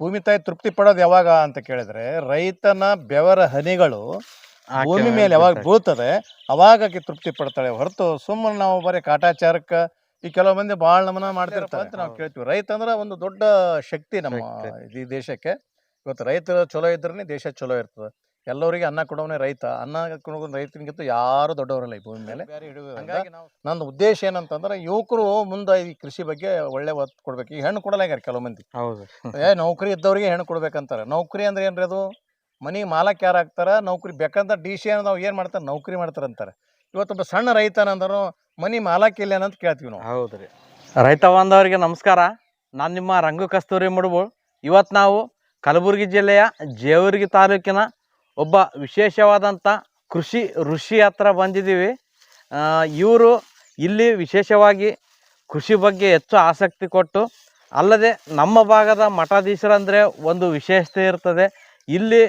ಭೂಮಿ ತಾಯಿ ತೃಪ್ತಿ ಪಡೋದು ಯಾವಾಗ ಅಂತ ಕೇಳಿದ್ರೆ ರೈತನ ಬೆವರ ಹನಿಗಳು ಭೂಮಿ ಮೇಲೆ ಯಾವಾಗ ಬೀಳ್ತದೆ ಅವಾಗ ಆಕೆ ತೃಪ್ತಿ ಪಡ್ತಾಳೆ. ಹೊರತು ಸುಮ್ಮನೆ ನಾವು ಬರೀ ಕಾಟಾಚಾರಕ್ಕೆ ಈ ಕೆಲವು ಮಂದಿ ಭಾಳ ನಮನ ಮಾಡ್ತಿರ್ತಾರೆ. ಅಂತ ನಾವು. ಕೇಳ್ತೀವಿ. ರೈತ ಅಂದ್ರೆ ಒಂದು ದೊಡ್ಡ ಶಕ್ತಿ ನಮ್ಮ ಈ ದೇಶಕ್ಕೆ. ಇವತ್ತು ರೈತರು ಚಲೋ ಇದ್ರೆ ದೇಶ ಚಲೋ ಇರ್ತದೆ. ಎಲ್ಲರಿಗೆ ಅನ್ನ ಕೊಡೋನೇ ರೈತ. ಅನ್ನ ಕೊಡೋ ರೈತನಿಗಿಂತ ಯಾರು ದೊಡ್ಡವರಲ್ಲ ಈ ಭೂಮಿ ಮೇಲೆ. ಹಂಗಾಗಿ ನನ್ನ ಉದ್ದೇಶ ಏನಂತಂದ್ರೆ ಯುವಕರು ಮುಂದೆ ಈ ಕೃಷಿ ಬಗ್ಗೆ ಒಳ್ಳೆ ಒತ್ತು ಕೊಡ್ಬೇಕು. ಈ ಹೆಣ್ಣು ಕೊಡಲ್ಲ ಯಾರು ಕೆಲವು ಮಂದಿ. ಹೌದು. ಏ ನೌಕರಿ ಇದ್ದವ್ರಿಗೆ ಹೆಣ್ಣು ಕೊಡ್ಬೇಕಂತಾರೆ. ನೌಕರಿ ಅಂದ್ರೆ ಏನ್ರಿ ಅದು? ಮನಿ ಮಾಲಕ್ ಯಾರು ಹಾಕ್ತಾರ ನೌಕರಿ ಬೇಕಂತ ಡಿ ಸಿ ನಾವು ಏನು ಮಾಡ್ತಾರೆ? ನೌಕರಿ ಮಾಡ್ತಾರೆ ಅಂತಾರೆ ಇವತ್ತೊಬ್ಬ ಸಣ್ಣ ರೈತನಂದ್ರು ಮನಿ ಮಾಲಕ್ ಇಲ್ಲ ಅಂತ ಕೇಳ್ತೀವಿ ನಾವು. ಹೌದ್ರಿ ರೈತ ಬಾಂಧವರಿಗೆ ನಮಸ್ಕಾರ. ನಾನು ನಿಮ್ಮ ರಂಗು ಕಸ್ತೂರಿ ಮುಡುಬು. ಇವತ್ತು ನಾವು ಕಲಬುರಗಿ ಜಿಲ್ಲೆಯ ಜೇವರ್ಗಿ ತಾಲೂಕಿನ ಒಬ್ಬ ವಿಶೇಷವಾದಂಥ ಕೃಷಿ ಋಷಿ ಹತ್ರ ಬಂದಿದ್ದೀವಿ. ಇವರು ಇಲ್ಲಿ ವಿಶೇಷವಾಗಿ ಕೃಷಿ ಬಗ್ಗೆ ಹೆಚ್ಚು ಆಸಕ್ತಿ ಕೊಟ್ಟು, ಅಲ್ಲದೆ ನಮ್ಮ ಭಾಗದ ಮಠಾಧೀಶರಂದರೆ ಒಂದು ವಿಶೇಷತೆ ಇರ್ತದೆ. ಇಲ್ಲಿ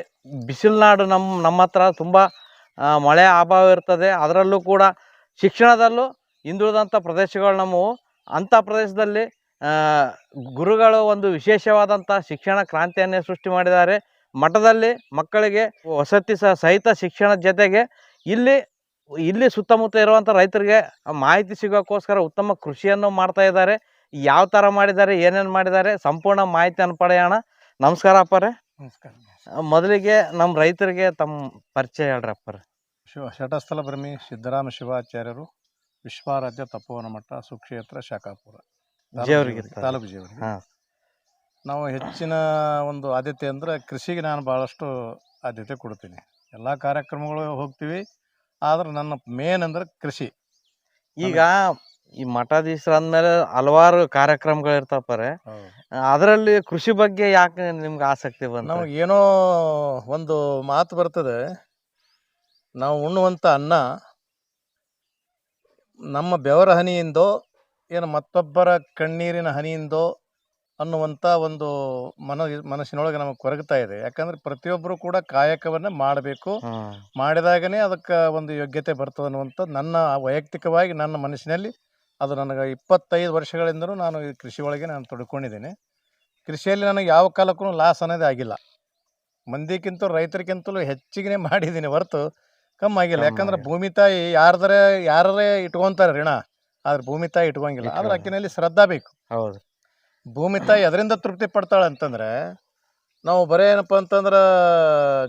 ಬಿಸಿಲುನಾಡು ನಮ್ಮ ನಮ್ಮ ಹತ್ರ ತುಂಬ ಮಳೆ ಅಭಾವ ಇರ್ತದೆ. ಅದರಲ್ಲೂ ಕೂಡ ಶಿಕ್ಷಣದಲ್ಲೂ ಹಿಂದುಳಿದಂಥ ಪ್ರದೇಶಗಳು ನಮ್ಮವು. ಅಂಥ ಪ್ರದೇಶದಲ್ಲಿ ಗುರುಗಳು ಒಂದು ವಿಶೇಷವಾದಂಥ ಶಿಕ್ಷಣ ಕ್ರಾಂತಿಯನ್ನೇ ಸೃಷ್ಟಿ ಮಾಡಿದ್ದಾರೆ. ಮಠದಲ್ಲಿ ಮಕ್ಕಳಿಗೆ ವಸತಿ ಸಹ ಸಹಿತ ಶಿಕ್ಷಣದ ಜೊತೆಗೆ ಇಲ್ಲಿ ಇಲ್ಲಿ ಸುತ್ತಮುತ್ತ ಇರುವಂಥ ರೈತರಿಗೆ ಮಾಹಿತಿ ಸಿಗೋಕ್ಕೋಸ್ಕರ ಉತ್ತಮ ಕೃಷಿಯನ್ನು ಮಾಡ್ತಾ ಇದ್ದಾರೆ. ಯಾವ ಥರ ಮಾಡಿದ್ದಾರೆ ಏನೇನು ಮಾಡಿದ್ದಾರೆ ಸಂಪೂರ್ಣ ಮಾಹಿತಿಯನ್ನು ಪಡೆಯೋಣ ನಮಸ್ಕಾರ ಅಪ್ಪರೇ. ನಮಸ್ಕಾರ ಮೊದಲಿಗೆ ನಮ್ಮ ರೈತರಿಗೆ ತಮ್ಮ ಪರಿಚಯ ಹೇಳ್ರಿ ಅಪ್ಪರೇ. ಶಿವ ಶಟಸ್ಥಲ ಬ್ರಹ್ಮಿ ಸಿದ್ದರಾಮ ಶಿವಾಚಾರ್ಯರು ವಿಶ್ವಾರಾಧ್ಯ ತಪೋವನ ಮಠ ಸುಕ್ಷೇತ್ರ ಶಾಖಾಪುರ. ತಾಲೂಕು ಜೇವರ್ಗಿ. ಹಾಂ. ನಾವು ಹೆಚ್ಚಿನ ಒಂದು ಆದ್ಯತೆ ಅಂದ್ರೆ ಕೃಷಿಗೆ ನಾನು ಭಾಳಷ್ಟು ಆದ್ಯತೆ ಕೊಡ್ತೀನಿ. ಎಲ್ಲ ಕಾರ್ಯಕ್ರಮಗಳು ಹೋಗ್ತೀವಿ. ಆದ್ರೆ ನನ್ನ ಮೇನ್ ಅಂದ್ರೆ ಕೃಷಿ. ಈಗ ಈ ಮಠಾಧೀಶರ ಅಂದಮೇಲೆ ಹಲವಾರು ಕಾರ್ಯಕ್ರಮಗಳು ಇರ್ತಾವಪ್ಪಾರೆ ಅದರಲ್ಲಿ ಕೃಷಿ ಬಗ್ಗೆ ಯಾಕೆ ನಿಮ್ಗೆ ಆಸಕ್ತಿ ಬಂದು ನಮಗೆ ಏನೋ ಒಂದು ಮಾತು ಬರ್ತದೆ. ನಾವು ಉಣ್ಣುವಂಥ ಅನ್ನ ನಮ್ಮ ಬೆವರ ಹನಿಯಿಂದೋ ಏನು ಮತ್ತೊಬ್ಬರ ಕಣ್ಣೀರಿನ ಹನಿಯಿಂದೋ ಅನ್ನುವಂಥ ಒಂದು ಮನ ಮನಸ್ಸಿನೊಳಗೆ ನಮಗೆ ಕೊರಗ್ತಾ ಇದೆ. ಯಾಕಂದ್ರೆ ಪ್ರತಿಯೊಬ್ಬರು ಕೂಡ ಕಾಯಕವನ್ನ ಮಾಡಬೇಕು. ಮಾಡಿದಾಗನೇ ಅದಕ್ಕೆ ಒಂದು ಯೋಗ್ಯತೆ ಬರ್ತದೆ ಅನ್ನುವಂಥದ್ದು ನನ್ನ ವೈಯಕ್ತಿಕವಾಗಿ ನನ್ನ ಮನಸ್ಸಿನಲ್ಲಿ ಅದು ನನಗೆ ಇಪ್ಪತ್ತೈದು ವರ್ಷಗಳಿಂದಲೂ ನಾನು ಈ ಕೃಷಿ ಒಳಗೆ ನಾನು ತೊಡ್ಕೊಂಡಿದ್ದೀನಿ. ಕೃಷಿಯಲ್ಲಿ ನನಗೆ ಯಾವ ಕಾಲಕ್ಕೂ ಲಾಸ್ ಅನ್ನೋದೇ ಆಗಿಲ್ಲ. ಮಂದಿಗಿಂತ ರೈತರಿಗಿಂತಲೂ ಹೆಚ್ಚಿಗೆ ಮಾಡಿದ್ದೀನಿ ಹೊರತು ಕಮ್ಮಿ ಆಗಿಲ್ಲ. ಯಾಕಂದ್ರೆ ಭೂಮಿ ತಾಯಿ ಯಾರ್ದರೆ ಯಾರೇ ಇಟ್ಕೊಂತಾರೆ ಋಣ ಆದ್ರೆ ಭೂಮಿ ತಾಯಿ ಇಟ್ಕೊಂಗಿಲ್ಲ. ಆದ್ರೆ ಅಕ್ಕಿನಲ್ಲಿ ಶ್ರದ್ಧಾ ಬೇಕು. ಹೌದು. ಭೂಮಿ ತಾಯಿ ಅದರಿಂದ ತೃಪ್ತಿ ಪಡ್ತಾಳೆ ಅಂತಂದ್ರೆ ನಾವು ಬರೇ ಏನಪ್ಪ ಅಂತಂದ್ರೆ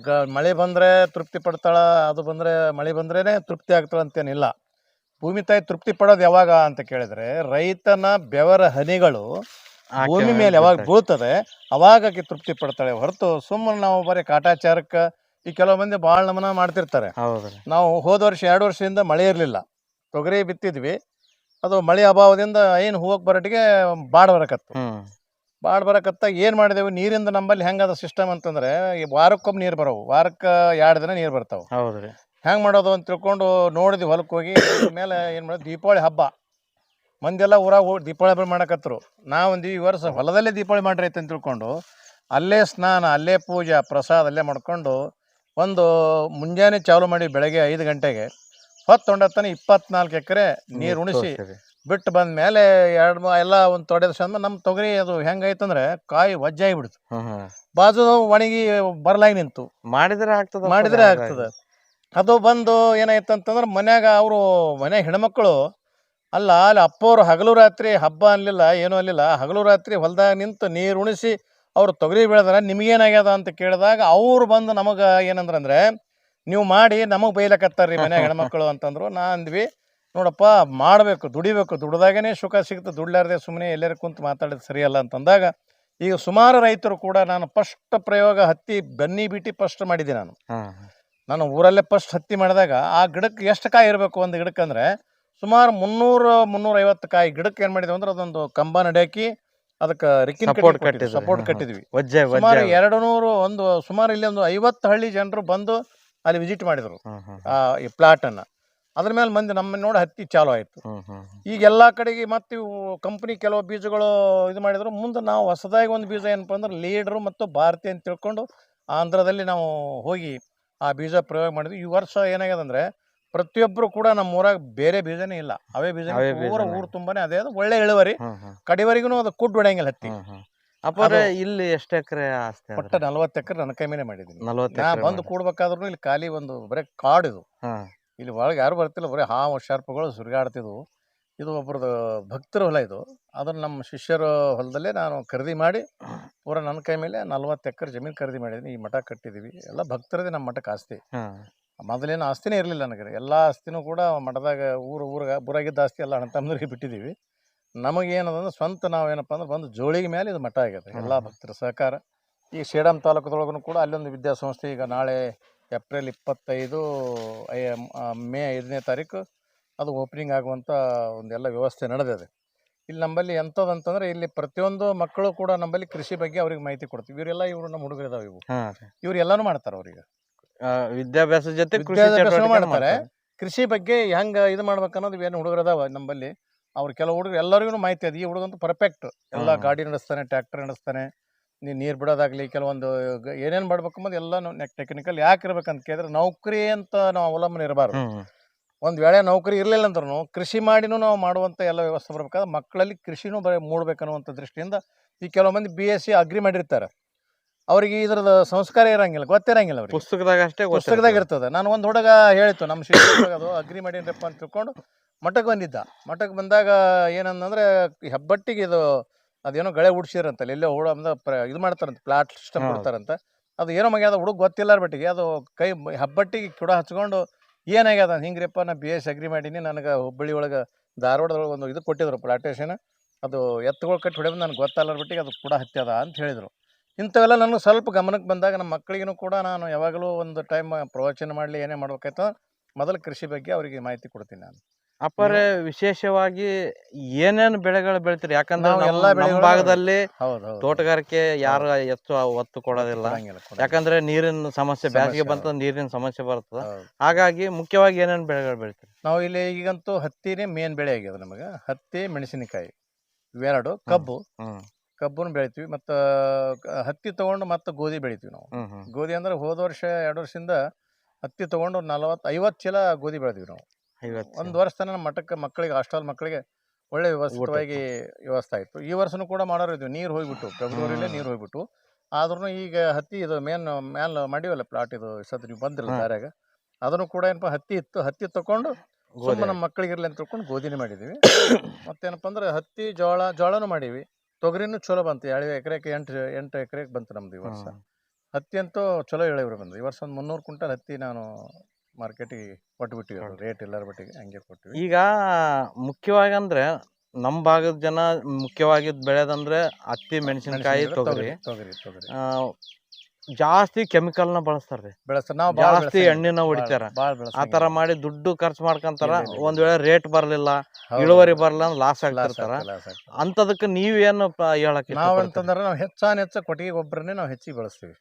ಗ ಮಳೆ ಬಂದರೆ ತೃಪ್ತಿ ಪಡ್ತಾಳ ಅದು ಬಂದರೆ ಮಳೆ ಬಂದ್ರೇ ತೃಪ್ತಿ ಆಗ್ತಾಳೆ ಅಂತೇನಿಲ್ಲ. ಭೂಮಿ ತಾಯಿ ತೃಪ್ತಿ ಪಡೋದು ಯಾವಾಗ ಅಂತ ಕೇಳಿದ್ರೆ ರೈತನ ಬೆವರ ಹನಿಗಳು ಭೂಮಿ ಮೇಲೆ ಯಾವಾಗ. ಬೀಳ್ತದೆ ಅವಾಗ ಆಕೆ ತೃಪ್ತಿ ಪಡ್ತಾಳೆ. ಹೊರತು ಸುಮ್ಮನೆ ನಾವು ಬರೀ ಕಾಟಾಚಾರಕ್ಕೆ ಈ ಕೆಲವು ಮಂದಿ ಭಾಳ ನಮನ ಮಾಡ್ತಿರ್ತಾರೆ. ನಾವು ಹೋದ ವರ್ಷ ಎರಡು ವರ್ಷದಿಂದ ಮಳೆ ಇರಲಿಲ್ಲ. ತೊಗರಿ ಬಿತ್ತಿದ್ವಿ. ಅದು ಮಳೆ ಅಭಾವದಿಂದ ಏನು ಹೋಗಕ್ ಬರೋಟಿಗೆ ಬಾಡ್ ಬರಕತ್ತು. ಹ್ಮ್. ಬಾಡ್ ಬರಕತ್ತ ಏನು ಮಾಡಿದೆವು? ನೀರಿಂದ ನಮ್ಮಲ್ಲಿ ಹೆಂಗದ ಸಿಸ್ಟಮ್ ಅಂತಂದ್ರೆ ಈ ವಾರಕ್ಕೊಮ್ಮೆ ನೀರು ಬರವು. ವಾರಕ್ಕೆ ಎರಡು ದಿನ ನೀರು ಬರ್ತಾವೆ. ಹೌದ್ರಿ ಹೆಂಗೆ ಮಾಡೋದು ಅಂತ ತಿಳ್ಕೊಂಡು ನೋಡಿದ್ವಿ ಹೊಲಕ್ಕೆ ಹೋಗಿ ಮೇಲೆ ಏನು ಮಾಡೋದು? ದೀಪಾವಳಿ ಹಬ್ಬ. ಮಂದಿಯೆಲ್ಲ ಊರಾಗ ಹೋಗಿ ದೀಪಾವಳಿ ಹಬ್ಬ ಮಾಡಕತ್ತರು ಒಂದು ಈ ವರ್ಷ ಹೊಲದಲ್ಲೇ ದೀಪಾವಳಿ ಮಾಡ್ರಿ ಅಂತ ತಿಳ್ಕೊಂಡು ಅಲ್ಲೇ ಸ್ನಾನ ಅಲ್ಲೇ ಪೂಜೆ ಪ್ರಸಾದ ಅಲ್ಲೇ ಮಾಡ್ಕೊಂಡು ಒಂದು ಮುಂಜಾನೆ ಚಾಲು ಮಾಡಿ ಬೆಳಗ್ಗೆ ಐದು ಗಂಟೆಗೆ ಹೊತ್ತು ಹೊಂಡತ್ತಾನೆ ಇಪ್ಪತ್ನಾಲ್ಕು ಎಕರೆ ನೀರು ಉಣಿಸಿ ಬಿಟ್ಟು ಬಂದ ಮೇಲೆ ಎರಡು ಎಲ್ಲ ಒಂದು ತೊಡೆದ ಸಂದ ನಮ್ಮ ತೊಗರಿ ಅದು ಹೆಂಗೈತಂದ್ರೆ ಕಾಯಿ ವಜ್ಜಾಗಿ ಬಿಡ್ತು. ಬಾಜು ಒಣಗಿ ಬರಲಾಗಿ ನಿಂತು. ಮಾಡಿದ್ರೆ ಆಗ್ತದೆ ಮಾಡಿದ್ರೆ ಆಗ್ತದೆ. ಅದು ಬಂದು ಏನಾಯ್ತು ಅಂತಂದ್ರೆ ಮನ್ಯಾಗ ಅವರು ಮನೆ ಹೆಣ್ಮಕ್ಳು ಅಲ್ಲ ಅಲ್ಲಿ ಅಪ್ಪವ್ರು ಹಗಲು ರಾತ್ರಿ ಹಬ್ಬ ಅನ್ಲಿಲ್ಲ ಏನೂ ಅಲ್ಲಿಲ್ಲ ಹಗಲು ರಾತ್ರಿ ಹೊಲ್ದಾಗ ನಿಂತು ನೀರು ಉಣಿಸಿ ಅವ್ರು ತೊಗರಿ ಬೆಳೆದ್ರೆ ನಿಮಗೇನಾಗ್ಯದ ಅಂತ ಕೇಳಿದಾಗ ಅವ್ರು ಬಂದು ನಮಗೆ ಏನಂದ್ರಂದ್ರೆ ನೀವು ಮಾಡಿ ನಮಗೆ ಬೈಲಕತ್ತಾರ್ರಿ ಮನೆ ಹೆಣ್ಮಕ್ಳು ಅಂತಂದ್ರು. ನಾ ಅಂದ್ವಿ ನೋಡಪ್ಪ ಮಾಡಬೇಕು ದುಡಿಬೇಕು. ದುಡ್ದಾಗನೇ ಸುಖ ಸಿಗುತ್ತೆ ದುಡ್ಲಾರ್ದೆ ಸುಮ್ಮನೆ ಎಲ್ಲರ ಕುಂತು ಮಾತಾಡೋದು ಸರಿಯಲ್ಲ ಅಂತಂದಾಗ ಈಗ ಸುಮಾರು ರೈತರು ಕೂಡ ನಾನು ಫಸ್ಟ್ ಪ್ರಯೋಗ ಹತ್ತಿ ಬನ್ನಿ ಬಿಟ್ಟಿ ಫಸ್ಟ್ ಮಾಡಿದ್ದೆ ನಾನು. ನಾನು ಊರಲ್ಲೇ ಫಸ್ಟ್ ಹತ್ತಿ ಮಾಡಿದಾಗ ಆ ಗಿಡಕ್ಕೆ ಎಷ್ಟು ಕಾಯಿ ಇರಬೇಕು ಒಂದು ಗಿಡಕ್ಕೆ ಅಂದರೆ ಸುಮಾರು ಮುನ್ನೂರು ಮುನ್ನೂರೈವತ್ತು ಕಾಯಿ ಗಿಡಕ್ಕೆ ಏನು ಮಾಡಿದ್ವಿ ಅಂದ್ರೆ ಅದೊಂದು ಕಂಬ ನಡ್ಯಾಕಿ ಅದಕ್ಕೆ ರಿಕ್ಕಿನ ಸಪೋರ್ಟ್. ಕಟ್ಟಿದ್ವಿ ಸುಮಾರು ಎರಡು ನೂರು ಒಂದು ಸುಮಾರು ಇಲ್ಲಿ ಒಂದು ಐವತ್ತು ಹಳ್ಳಿ ಜನರು ಬಂದು ಅಲ್ಲಿ ವಿಸಿಟ್ ಮಾಡಿದರು. ಆ ಈ ಪ್ಲಾಟನ್ನು ಅದ್ರ ಮೇಲೆ ಮಂದಿ ನಮ್ಮ ನೋಡಿ ಹತ್ತಿ ಚಾಲು ಆಯಿತು. ಈಗ ಎಲ್ಲ ಕಡೆಗೆ ಮತ್ತೆ ಇವು ಕಂಪ್ನಿ ಕೆಲವು ಬೀಜಗಳು ಇದು ಮಾಡಿದ್ರು. ಮುಂದೆ ನಾವು ಹೊಸದಾಗಿ ಒಂದು ಬೀಜ ಏನಪ್ಪ ಅಂದ್ರೆ ಲೀಡ್ರು ಮತ್ತು ಭಾರತಿ ಅಂತ ತಿಳ್ಕೊಂಡು ಆಂಧ್ರದಲ್ಲಿ ನಾವು ಹೋಗಿ ಆ ಬೀಜ ಪ್ರಯೋಗ ಮಾಡಿದ್ವಿ. ಈ ವರ್ಷ ಏನಾಗ್ಯದ ಅಂದ್ರೆ ಪ್ರತಿಯೊಬ್ಬರು ಕೂಡ ನಮ್ಮ ಊರಾಗ ಬೇರೆ ಬೀಜನೇ ಇಲ್ಲ. ಅವೇ ಬೀಜ ಊರ ಊರು ತುಂಬಾನೇ ಅದೇ ಅದು ಒಳ್ಳೆ ಇಳುವರಿ. ಕಡಿವರೆಗೂ ಅದು ಕುಡ್ ಹೊಡೆಯಂಗಿಲ್ಲ ಹತ್ತಿ. ಅಪ್ಪರೇ ಇಲ್ಲಿ ಎಷ್ಟು ಎಕರೆ ಆಸ್ತಿ ಒಟ್ಟ ನಲವತ್ತು ಎಕರೆ ನನ್ನ ಕೈ ಮೇಲೆ ಮಾಡಿದ್ದೀನಿ. ನಲ್ವತ್ತು ನಾ ಬಂದು ಕೂಡ್ಬೇಕಾದ್ರೂ ಇಲ್ಲಿ ಖಾಲಿ ಒಂದು ಬರೀ ಕಾಡು ಇದು. ಇಲ್ಲಿ ಒಳಗೆ ಯಾರು ಬರ್ತಿಲ್ಲ ಬರೀ ಹಾವು ಶಾರ್ಪ್ಗಳು ಸುರಿಗಾಡ್ತಿದ್ವು. ಇದು ಒಬ್ರದ್ದು ಭಕ್ತರ ಹೊಲ ಇದು. ಅದನ್ನು ನಮ್ಮ ಶಿಷ್ಯರ ಹೊಲದಲ್ಲೇ ನಾನು ಖರೀದಿ ಮಾಡಿ ಪೂರ ನನ್ನ ಕೈ ಮೇಲೆ ನಲ್ವತ್ತು ಎಕರೆ ಜಮೀನು ಖರೀದಿ ಮಾಡಿದ್ದೀನಿ. ಈ ಮಠ ಕಟ್ಟಿದ್ದೀವಿ. ಎಲ್ಲ ಭಕ್ತರದೇ ನಮ್ಮ ಮಠಕ್ಕೆ ಆಸ್ತಿ. ಮೊದಲೇನು ಆಸ್ತಿನೇ ಇರಲಿಲ್ಲ ನನಗೆ. ಎಲ್ಲ ಆಸ್ತಿನೂ ಕೂಡ ಮಠದಾಗ ಊರು ಊರಾಗ ಊರಾಗಿದ್ದ ಆಸ್ತಿ ಎಲ್ಲ ಅಣ್ಣ ತಮ್ಮದ್ರಿಗೆ ಬಿಟ್ಟಿದ್ದೀವಿ. ನಮಗೇನದಂದ್ರೆ ಸ್ವಂತ ನಾವೇನಪ್ಪ ಅಂದ್ರೆ ಬಂದು ಜೋಳಿಗೆ ಮೇಲೆ ಇದು ಮಠ ಆಗ್ಯದ ಎಲ್ಲ ಭಕ್ತರ ಸಹಕಾರ. ಈಗ ಸೇಡಂ ತಾಲೂಕದೊಳಗೂ ಕೂಡ ಅಲ್ಲೊಂದು ವಿದ್ಯಾಸಂಸ್ಥೆ ಈಗ ನಾಳೆ ಏಪ್ರಿಲ್ ಇಪ್ಪತ್ತೈದು ಮೇ ಐದನೇ ತಾರೀಕು ಅದು ಓಪನಿಂಗ್ ಆಗುವಂಥ ಒಂದೆಲ್ಲ ವ್ಯವಸ್ಥೆ ನಡೆದಿದೆ. ಇಲ್ಲಿ ನಮ್ಮಲ್ಲಿ ಎಂಥದಂತಂದ್ರೆ ಇಲ್ಲಿ ಪ್ರತಿಯೊಂದು ಮಕ್ಕಳು ಕೂಡ ನಂಬಲ್ಲಿ ಕೃಷಿ ಬಗ್ಗೆ ಅವ್ರಿಗೆ ಮಾಹಿತಿ ಕೊಡ್ತೀವಿ. ಇವರೆಲ್ಲ ಇವರು ನಮ್ಮ ಹುಡುಗರು ಇದಾವೆ ಇವು. ಇವ್ರು ಎಲ್ಲಾನು ಮಾಡ್ತಾರೆ ಅವ್ರಿಗೆ ವಿದ್ಯಾಭ್ಯಾಸ ಜೊತೆ ಕೃಷಿ ಮಾಡ್ತಾರೆ. ಕೃಷಿ ಬಗ್ಗೆ ಹೆಂಗೆ ಇದು ಮಾಡ್ಬೇಕು ಅನ್ನೋದು ಏನು ಹುಡುಗರು ಅದಾವ ನಮ್ಮಲ್ಲಿ ಅವ್ರು ಕೆಲವು ಹುಡುಗರು ಎಲ್ಲರಿಗೂ ಮಾಹಿತಿ ಅದು. ಈ ಹುಡುಗಂತೂ ಪರ್ಫೆಕ್ಟ್ ಎಲ್ಲ ಗಾಡಿ ನಡೆಸ್ತಾನೆ ಟ್ರ್ಯಾಕ್ಟರ್ ನಡೆಸ್ತಾನೆ. ನೀ ನೀರು ಬಿಡೋದಾಗ್ಲಿ ಕೆಲವೊಂದು ಏನೇನು ಮಾಡ್ಬೇಕು ಅನ್ನೋದು ಎಲ್ಲ ಟೆಕ್ನಿಕಲ್ ಯಾಕೆ ಇರ್ಬೇಕಂತ ಕೇಳಿದ್ರೆ ನೌಕರಿ ಅಂತ ನಾವು ಅವಲಂಬನೆ ಇರಬಾರ್ದು. ಒಂದು ಒಂದ್ ವೇಳೆ ನೌಕರಿ ಇರಲಿಲ್ಲ ಅಂದ್ರೂ ಕೃಷಿ ಮಾಡಿನೂ ನಾವು ಮಾಡುವಂಥ ಎಲ್ಲ ವ್ಯವಸ್ಥೆ ಬರ್ಬೇಕಾದ್ರೆ ಮಕ್ಕಳಲ್ಲಿ ಕೃಷಿನೂ ಬರೀ ಮೂಡ್ಬೇಕನ್ನುವಂಥ ದೃಷ್ಟಿಯಿಂದ ಈ ಕೆಲವು ಮಂದಿ ಬಿ ಎಸ್ ಸಿ ಅಗ್ರಿ ಮಾಡಿರ್ತಾರೆ. ಅವರಿಗೆ ಇದ್ರದ್ದು ಸಂಸ್ಕಾರ ಇರಂಗಿಲ್ಲ ಗೊತ್ತಿರಂಗಿಲ್ಲ ಅವ್ರಿಗೆ. ಪುಸ್ತಕದಾಗ ಅಷ್ಟೇ ಪುಸ್ತಕದಾಗ ಇರ್ತದೆ. ನಾನು ಒಂದು ಹುಡುಗ ಹೇಳಿತ್ತು ನಮ್ಮ ಶಿಕ್ಷಕ ಅದು ಅಗ್ರಿ ಮಾಡಿನ್ರಪ್ಪ ಅಂತ ತಿಳ್ಕೊಂಡು ಮಠಕ್ಕೆ ಬಂದಿದ್ದ. ಮಠಕ್ಕೆ ಬಂದಾಗ ಏನಂದ್ರೆ ಹೆಬ್ಬಟ್ಟಿಗೆ ಇದು ಅದೇನೋ ಗಳೆ ಉಡ್ಸಿರಂತಲ್ಲ ಎಲ್ಲೋ ಹುಳ ಪ್ರ- ಇದು ಮಾಡ್ತಾರಂತ ಪ್ಲಾಟ್ ಸಿಸ್ಟಮ್. ಕೊಡ್ತಾರಂತ. ಅದು ಏನೋ ಮಗ್ಯಾದ ಹುಡುಗ ಗೊತ್ತಿಲ್ಲ ಬಟ್ಟಿಗೆ ಅದು ಕೈ ಹೆಬ್ಬಟ್ಟಿಗೆ ಕುಡ ಹಚ್ಕೊಂಡು ಏನಾಗ್ಯದ ಹಿಂಗ್ರಿಪ್ಪ ನಾ ಬಿ ಎಸ್ ಅಗ್ರಿ ಮಾಡೀನಿ ನನಗೆ ಹುಬ್ಬಳ್ಳಿ ಒಳಗೆ ಧಾರವಾಡದೊಳಗೆ ಒಂದು ಇದು ಕೊಟ್ಟಿದ್ರು ಪ್ಲಾಟೇಷನ್ ಅದು ಎತ್ತುಗಳು ಕಟ್ಟಿ ಹೊಡೆಯೋದು ನನಗೆ ಗೊತ್ತಲ್ಲ ಬಟ್ಟಿಗೆ ಅದು ಕೂಡ ಹತ್ಯದ ಅಂತ ಹೇಳಿದರು. ಇಂಥವೆಲ್ಲ ನನಗೆ ಸ್ವಲ್ಪ ಗಮನಕ್ಕೆ ಬಂದಾಗ ನಮ್ಮ ಮಕ್ಕಳಿಗೂ ಕೂಡ ನಾನು ಯಾವಾಗಲೂ ಒಂದು ಟೈಮ್ ಪ್ರವಚನ ಮಾಡಲಿ ಏನೇ ಮಾಡ್ಬೇಕಾಯ್ತು ಮೊದಲು ಕೃಷಿ ಬಗ್ಗೆ ಅವರಿಗೆ ಮಾಹಿತಿ ಕೊಡ್ತೀನಿ ನಾನು. ಅಪ್ಪರ ವಿಶೇಷವಾಗಿ ಏನೇನು ಬೆಳೆಗಳು ಬೆಳಿತೀರಿ? ಯಾಕಂದ್ರೆ ಎಲ್ಲಾ ಭಾಗದಲ್ಲಿ ತೋಟಗಾರಿಕೆ ಯಾರು ಹೆಚ್ಚು ಒತ್ತು ಕೊಡೋದಿಲ್ಲ. ಯಾಕಂದ್ರೆ ನೀರಿನ ಸಮಸ್ಯೆ ಬೇಸಿಗೆ ಸಮಸ್ಯೆ ಬಂತ ನೀರಿನ ಸಮಸ್ಯೆ ಬರ್ತದೆ. ಹಾಗಾಗಿ ಮುಖ್ಯವಾಗಿ ಏನೇನು ಬೆಳೆಗಳು ಬೆಳಿತೀರಿ? ನಾವು ಇಲ್ಲಿ ಈಗಂತೂ ಹತ್ತಿನೇ ಮೇನ್ ಬೆಳೆ ಆಗ್ಯದ ನಮಗೆ. ಹತ್ತಿ ಮೆಣಸಿನಕಾಯಿ. ಇವೆರಡು ಕಬ್ಬು. ಕಬ್ಬನ್ನು ಬೆಳಿತೀವಿ ಮತ್ತು ಹತ್ತಿ ತಗೊಂಡು ಮತ್ತೆ ಗೋಧಿ ಬೆಳಿತೀವಿ ನಾವು. ಗೋಧಿ ಅಂದ್ರೆ ಹೋದ ವರ್ಷ ಎರಡು ವರ್ಷದಿಂದ ಹತ್ತಿ ತಗೊಂಡು ನಲವತ್ತು ಐವತ್ತು ಚೀಲ ಗೋಧಿ ಬೆಳೆದಿವಿ ನಾವು. ಒಂದು ವರ್ಷ ತನಕ ನಮ್ಮ ಮಠಕ್ಕೆ ಮಕ್ಕಳಿಗೆ ಹಾಸ್ಟೆಲ್ ಮಕ್ಕಳಿಗೆ ಒಳ್ಳೆ ವ್ಯವಸ್ಥಿತವಾಗಿ ವ್ಯವಸ್ಥೆ ಆಯಿತು. ಈ ವರ್ಷನೂ ಕೂಡ ಮಾಡೋರು ಇದ್ವಿ. ನೀರು ಹೋಗ್ಬಿಟ್ಟು ಫೆಬ್ರವರಿಲೇ ನೀರು ಹೋಗ್ಬಿಟ್ಟು. ಆದ್ರೂ ಈಗ ಹತ್ತಿ ಇದು ಮೇನ್ ಮ್ಯಾಲ ಮಾಡಿವಲ್ಲ ಪ್ಲಾಟ್ ಇದು ಸದ್ ನೀವು ಬಂದಿರಲ್ಲ ಹಾ. ದಾರ್ಯಾಗ. ಅದನ್ನು ಕೂಡ ಏನಪ್ಪ ಹತ್ತಿ ಇತ್ತು. ಹತ್ತಿ ತಗೊಂಡು ನಮ್ಮ ಮಕ್ಕಳಿಗೆ ಇರ್ಲಿ ಅಂತ ತಿಳ್ಕೊಂಡು ಗೋಧಿನೇ ಮಾಡಿದ್ದೀವಿ ಮತ್ತೇನಪ್ಪ ಅಂದ್ರೆ ಹತ್ತಿ ಜೋಳ ಜೋಳನೂ ಮಾಡೀವಿ ತೊಗರಿನೂ ಚಲೋ ಬಂತು. ಎರಡು ಎಕರೆಗೆ ಎಂಟು ಎಂಟು ಎಕರೆಗೆ ಬಂತು ನಮ್ದು ಈ ವರ್ಷ. ಹತ್ತಿ ಅಂತೂ ಚಲೋ ಇಳುವರಿ ಬಂದು ಈ ವರ್ಷ ಒಂದು ಮುನ್ನೂರು ಕ್ವಿಂಟಲ್ ಹತ್ತಿ ನಾನು ಮಾರ್ಕೆಟಿಗೆ ಕೊಟ್ಬಿಟ್ಟಿವಿ ರೇಟ್ ಎಲ್ಲರ ಬಟ್ಟಿಗೆ ಹಂಗೆ ಕೊಟ್ಟಿವಿ. ಈಗ ಮುಖ್ಯವಾಗಿ ಅಂದ್ರೆ ನಮ್ಮ ಭಾಗದ ಜನ ಮುಖ್ಯವಾಗಿ ಬೆಳೆದಂದ್ರೆ ಹತ್ತಿ ಮೆಣಸಿನಕಾಯಿ ತೊಗರಿ. ತೊಗರಿ ತೊಗರಿ. ಆ, ಜಾಸ್ತಿ ಕೆಮಿಕಲ್ನ ಬಳಸ್ತಾರ್ರಿ ಬೆಳೆಸ್ತಾರೆ ನಾವು ಜಾಸ್ತಿ ಎಣ್ಣೆನ ಹೊಡಿತಾರ. ಭಾಳ ಆ ತರ ಮಾಡಿ ದುಡ್ಡು ಖರ್ಚು ಮಾಡ್ಕೊಂತಾರ. ಒಂದ್ ವೇಳೆ ರೇಟ್ ಬರ್ಲಿಲ್ಲ ಇಳುವರಿ ಬರ್ಲಿಲ್ಲ ಅಂದ್ರೆ ಲಾಸ್ ಆಗ್ತಿರ್ತಾರ. ಅಂತದಕ್ಕೆ ನೀವೇನು ಹೇಳಕ್ ನಾವು ಇಷ್ಟಪಡ್ತೀರಿ? ಅಂತಂದ್ರೆ ನಾವು ಹೆಚ್ಚಾನ್ ಹೆಚ್ಚು ಕೊಟ್ಟಿಗೆ ಗೊಬ್ಬರನೇ ನಾವು ಹೆಚ್ಚಿಗೆ ಬಳಸ್ತೀವಿ.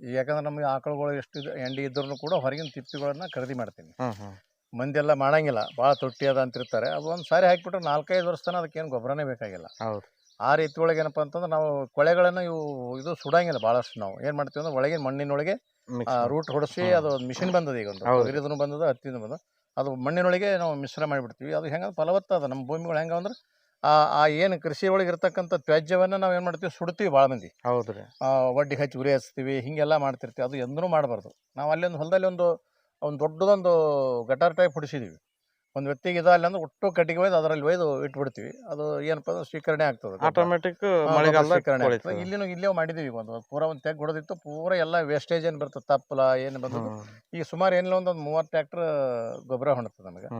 ಈಗ ಯಾಕಂದ್ರೆ ನಮಗೆ ಆಕಳುಗಳು ಎಷ್ಟು ಇದು ಎಂಡಿ ಇದ್ರೂ ಕೂಡ ಹೊರಗಿನ ತಿಪ್ಪಿಗಳನ್ನ ಖರೀದಿ ಮಾಡ್ತೀನಿ. ಹ್ಮ್ ಹ್ಮ್. ಮಂದಿ ಎಲ್ಲ ಮಾಡಂಗಿಲ್ಲ. ಭಾಳ ತೊಟ್ಟಿ ಅದ ಅಂತಿರ್ತಾರೆ. ಅದು ಒಂದು ಸಾರಿ ಹಾಕಿಬಿಟ್ರೆ ನಾಲ್ಕೈದು ವರ್ಷ ತನಕ ಅದಕ್ಕೇನು ಗೊಬ್ಬರನೇ ಬೇಕಾಗಿಲ್ಲ. ಹೌದು. ಆ ರೀತಿ ಒಳಗೆ ಏನಪ್ಪ ಅಂತಂದ್ರೆ ನಾವು ಕೊಳೆಗಳನ್ನು ಇವು ಇದು ಸುಡಂಗಿಲ್ಲ ಭಾಳಷ್ಟು ನಾವು. ಏನು ಮಾಡ್ತೀವಿ ಅಂದ್ರೆ ಒಳಗಿನ ಮಣ್ಣಿನೊಳಗೆ ರೂಟ್ ಹೊಡಿಸಿ. ಅದು ಮಿಷಿನ್ ಬಂದದ ಈಗ ಒಂದು. ತೊಗರಿದೂ ಬಂದದ ಹತ್ತಿದ ಬಂದ ಅದು ಮಣ್ಣಿನೊಳಗೆ ನಾವು ಮಿಶ್ರ ಮಾಡಿಬಿಡ್ತೀವಿ. ಅದು ಹೆಂಗೆ ಫಲವತ್ತ ಅದ ನಮ್ಮ ಭೂಮಿಗಳು ಹೆಂಗೆ ಅಂದ್ರೆ ಆ ಆ ಏನು ಕೃಷಿ ಒಳಗೆ ಇರ್ತಕ್ಕಂಥ ತ್ಯಾಜ್ಯವನ್ನು ನಾವು ಏನು ಮಾಡ್ತೀವಿ? ಸುಡ್ತೀವಿ ಭಾಳ ಮಂದಿ. ಹೌದು ಆ, ಒಡ್ಡಿ ಹಚ್ಚಿ ಉರಿ ಹಚ್ತೀವಿ ಹೀಗೆಲ್ಲ ಮಾಡ್ತಿರ್ತೀವಿ. ಅದು ಎಂದೂ ಮಾಡಬಾರ್ದು. ನಾವು ಅಲ್ಲಿ ಒಂದು ಹೊಲದಲ್ಲಿ ಒಂದು ಒಂದು ದೊಡ್ಡದೊಂದು ಗಟಾರ್ ಟೈಪ್ ಹೊಡಿಸಿದ್ದೀವಿ ಒಂದು ವ್ಯಕ್ತಿಗೆ ಇದಲ್ಲ ಅಲ್ಲಿ ಅಂದ್ರೆ ಒಟ್ಟು ಕಟ್ಟಿಗೆ ಒಯ್ದು ಅದರಲ್ಲಿ ಒಯ್ದು ಇಟ್ಬಿಡ್ತೀವಿ. ಅದು ಏನಪ್ಪ ಅಂದ್ರೆ ಸ್ವೀಕರಣೆ ಆಗ್ತದೆ. ಆಟೋಮೆಟಿಕ್ ಗೊಬ್ಬರ ಸ್ವೀಕರಣೆ ಆಗ್ತದೆ. ಇಲ್ಲಿನೂ ಇಲ್ಲೇ ಮಾಡಿದೀವಿ ಈಗ ಒಂದು. ಪೂರ ಒಂದು ತೆಗ್ ಹೊಡೆದಿತ್ತು. ಪೂರ ಎಲ್ಲ ವೇಸ್ಟೇಜ್ ಏನು ಬರ್ತದೆ? ತಪ್ಪಲ ಏನು ಬಂದದ್ದು? ಈಗ ಸುಮಾರು ಏನಿಲ್ಲ ಒಂದು ಮೂವತ್ತು ಟ್ರ್ಯಾಕ್ಟರ್ ಗೊಬ್ಬರ ಹೊಣತದೆ ನಮಗೆ.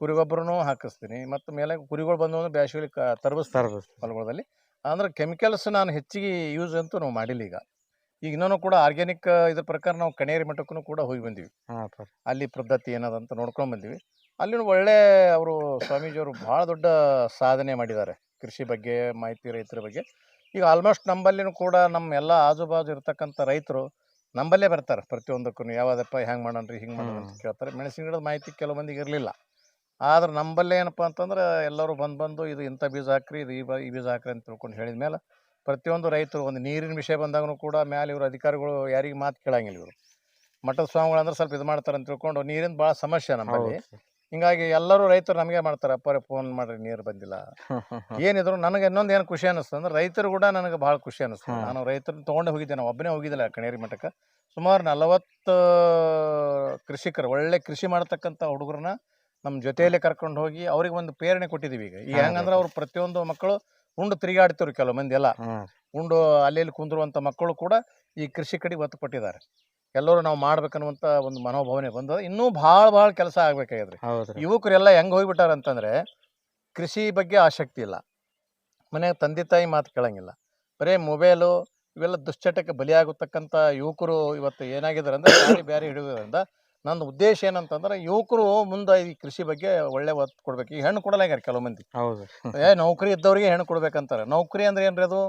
ಕುರಿ ಗೊಬ್ಬರನೂ ಹಾಕಿಸ್ತೀನಿ. ಮತ್ತು ಮೇಲೆ ಕುರಿಗಳು ಬಂದು ಅಂದ್ರೆ ಬ್ಯಾಸಿಗೆ ತರಬಿಸ್ತಾರೆ ಹೊಲಗಳಲ್ಲಿ. ಅಂದ್ರೆ ಕೆಮಿಕಲ್ಸ್ ನಾನು ಹೆಚ್ಚಿಗೆ ಯೂಸ್ ಅಂತೂ ನಾವು ಮಾಡಿಲ್ಲ ಈಗ. ಈಗ ಇನ್ನೂ ಕೂಡ ಆರ್ಗ್ಯಾನಿಕ್ ಇದ್ರ ಪ್ರಕಾರ ನಾವು ಕಣೇರಿ ಮಠಕ್ಕೂ ಕೂಡ ಹೋಗಿ ಬಂದೀವಿ. ಅಲ್ಲಿ ಪದ್ಧತಿ ಏನದಂತ ನೋಡ್ಕೊಂಡು ಬಂದೀವಿ. ಅಲ್ಲಿನೂ ಒಳ್ಳೆ ಅವರು ಸ್ವಾಮೀಜಿಯವರು ಭಾಳ ದೊಡ್ಡ ಸಾಧನೆ ಮಾಡಿದ್ದಾರೆ ಕೃಷಿ ಬಗ್ಗೆ ಮಾಹಿತಿ ರೈತರ ಬಗ್ಗೆ. ಈಗ ಆಲ್ಮೋಸ್ಟ್ ನಂಬಲ್ಲಿನೂ ಕೂಡ ನಮ್ಮ ಎಲ್ಲ ಆಜುಬಾಜು ಇರ್ತಕ್ಕಂಥ ರೈತರು ನಂಬಲ್ಲೇ ಬರ್ತಾರೆ ಪ್ರತಿಯೊಂದಕ್ಕೂ ಯಾವ್ದಪ್ಪ ಹೆಂಗೆ ಮಾಡೋಣ್ರಿ ಹಿಂಗೆ ಮಾಡೋಣ ಅಂತ. ಕೇಳ್ತಾರೆ. ಮೆಣಸಿನ ಗಿಡದ ಮಾಹಿತಿ ಕೆಲವು ಮಂದಿಗೆ ಇರಲಿಲ್ಲ. ಆದ್ರೆ ನಂಬಲ್ಲೇ ಏನಪ್ಪ ಅಂತಂದ್ರೆ ಎಲ್ಲರೂ ಬಂದು ಬಂದು ಇದು ಇಂಥ ಬೀಜ ಹಾಕ್ರಿ ಇದು ಈ ಬ ಈ ಬೀಜ ಹಾಕ್ರಿ ಅಂತ ತಿಳ್ಕೊಂಡು ಹೇಳಿದ ಮೇಲೆ ಪ್ರತಿಯೊಂದು ರೈತರು ಒಂದು ನೀರಿನ ವಿಷಯ ಬಂದಾಗೂ ಕೂಡ ಮ್ಯಾಲೆ ಇವರು ಅಧಿಕಾರಿಗಳು ಯಾರಿಗೆ ಮಾತು ಕೇಳಂಗಿಲ್ಲ ಇವರು. ಮಠದ ಸ್ವಾಮಿಗಳು ಅಂದ್ರೆ ಸ್ವಲ್ಪ ಇದು ಮಾಡ್ತಾರೆ ಅಂತ ತಿಳ್ಕೊಂಡು ನೀರಿನ ಭಾಳ ಸಮಸ್ಯೆ ನಮ್ಮಲ್ಲಿ. ಹಿಂಗಾಗಿ ಎಲ್ಲರೂ ರೈತರು ನಮಗೆ ಮಾಡ್ತಾರೆ ಅಪ್ಪರೆ ಫೋನ್ ಮಾಡ್ರಿ ನೀರು ಬಂದಿಲ್ಲ. ಏನಿದ್ರು ನನಗೆ ಇನ್ನೊಂದು ಏನು ಖುಷಿ ಅನಿಸ್ತು ಅಂದ್ರೆ ರೈತರು ಕೂಡ ನನಗೆ ಭಾಳ ಖುಷಿ ಅನಿಸ್ತು. ನಾನು ರೈತರು ತೊಗೊಂಡು ಹೋಗಿದ್ದೆ ನಾವು ಒಬ್ಬನೇ ಹೋಗಿದ್ದಿಲ್ಲ ಕಣೇರಿ ಮಠಕ್ಕೆ. ಸುಮಾರು ನಲವತ್ತು ಕೃಷಿಕರು ಒಳ್ಳೆ ಕೃಷಿ ಮಾಡ್ತಕ್ಕಂಥ ಹುಡುಗರನ್ನ ನಮ್ಮ ಜೊತೆಯಲ್ಲೇ ಕರ್ಕೊಂಡು ಹೋಗಿ ಅವ್ರಿಗೆ ಒಂದು ಪ್ರೇರಣೆ ಕೊಟ್ಟಿದ್ದೀವಿ ಈಗ. ಈಗ ಹೆಂಗಂದ್ರೆ ಅವ್ರು ಪ್ರತಿಯೊಂದು ಮಕ್ಕಳು ಉಂಡು ತಿರುಗಾಡ್ತಿರು ಕೆಲವು ಮಂದಿ ಎಲ್ಲ. ಉಂಡು ಅಲ್ಲಿ ಕುಂದಿರುವಂಥ ಮಕ್ಕಳು ಕೂಡ ಈ ಕೃಷಿ ಕಡೆಗೆ ಒತ್ತು ಕೊಟ್ಟಿದ್ದಾರೆ. ಎಲ್ಲರೂ ನಾವು ಮಾಡ್ಬೇಕನ್ನುವಂಥ ಒಂದು ಮನೋಭಾವನೆ ಬಂದದ. ಇನ್ನೂ ಭಾಳ ಭಾಳ ಕೆಲಸ ಆಗ್ಬೇಕಾಗ್ಯದ್ರಿ. ಹೌದ್ರಿ. ಯುವಕರೆಲ್ಲ ಹೆಂಗ್ ಹೋಗ್ಬಿಟ್ಟಾರ ಅಂತಂದ್ರೆ ಕೃಷಿ ಬಗ್ಗೆ ಆಸಕ್ತಿ ಇಲ್ಲ. ಮನೆಯಾಗ ತಂದೆ ತಾಯಿ ಮಾತು ಕೇಳಂಗಿಲ್ಲ. ಬರೀ ಮೊಬೈಲು ಇವೆಲ್ಲ ದುಶ್ಚಟಕ್ಕೆ ಬಲಿಯಾಗತಕ್ಕಂಥ ಯುವಕರು ಇವತ್ತು ಏನಾಗಿದ್ದಾರೆ ಅಂದ್ರೆ ಬೇರೆ ಬೇರೆ ಹಿಡಿಯೋದ್ರಿಂದ ನನ್ನ ಉದ್ದೇಶ ಏನಂತಂದ್ರೆ ಯುವಕರು ಮುಂದೆ ಈ ಕೃಷಿ ಬಗ್ಗೆ ಒಳ್ಳೆ ಒತ್ತು ಕೊಡ್ಬೇಕು. ಈ ಹೆಣ್ಣು ಕೊಡಲಾಗ್ಯಾರ ಕೆಲವು ಮಂದಿ. ಹೌದು ಏ ನೌಕರಿ ಇದ್ದವ್ರಿಗೆ ಹೆಣ್ಣು ಕೊಡ್ಬೇಕಂತಾರೆ. ನೌಕರಿ ಅಂದ್ರೆ ಏನ್ರಿ ಅದು?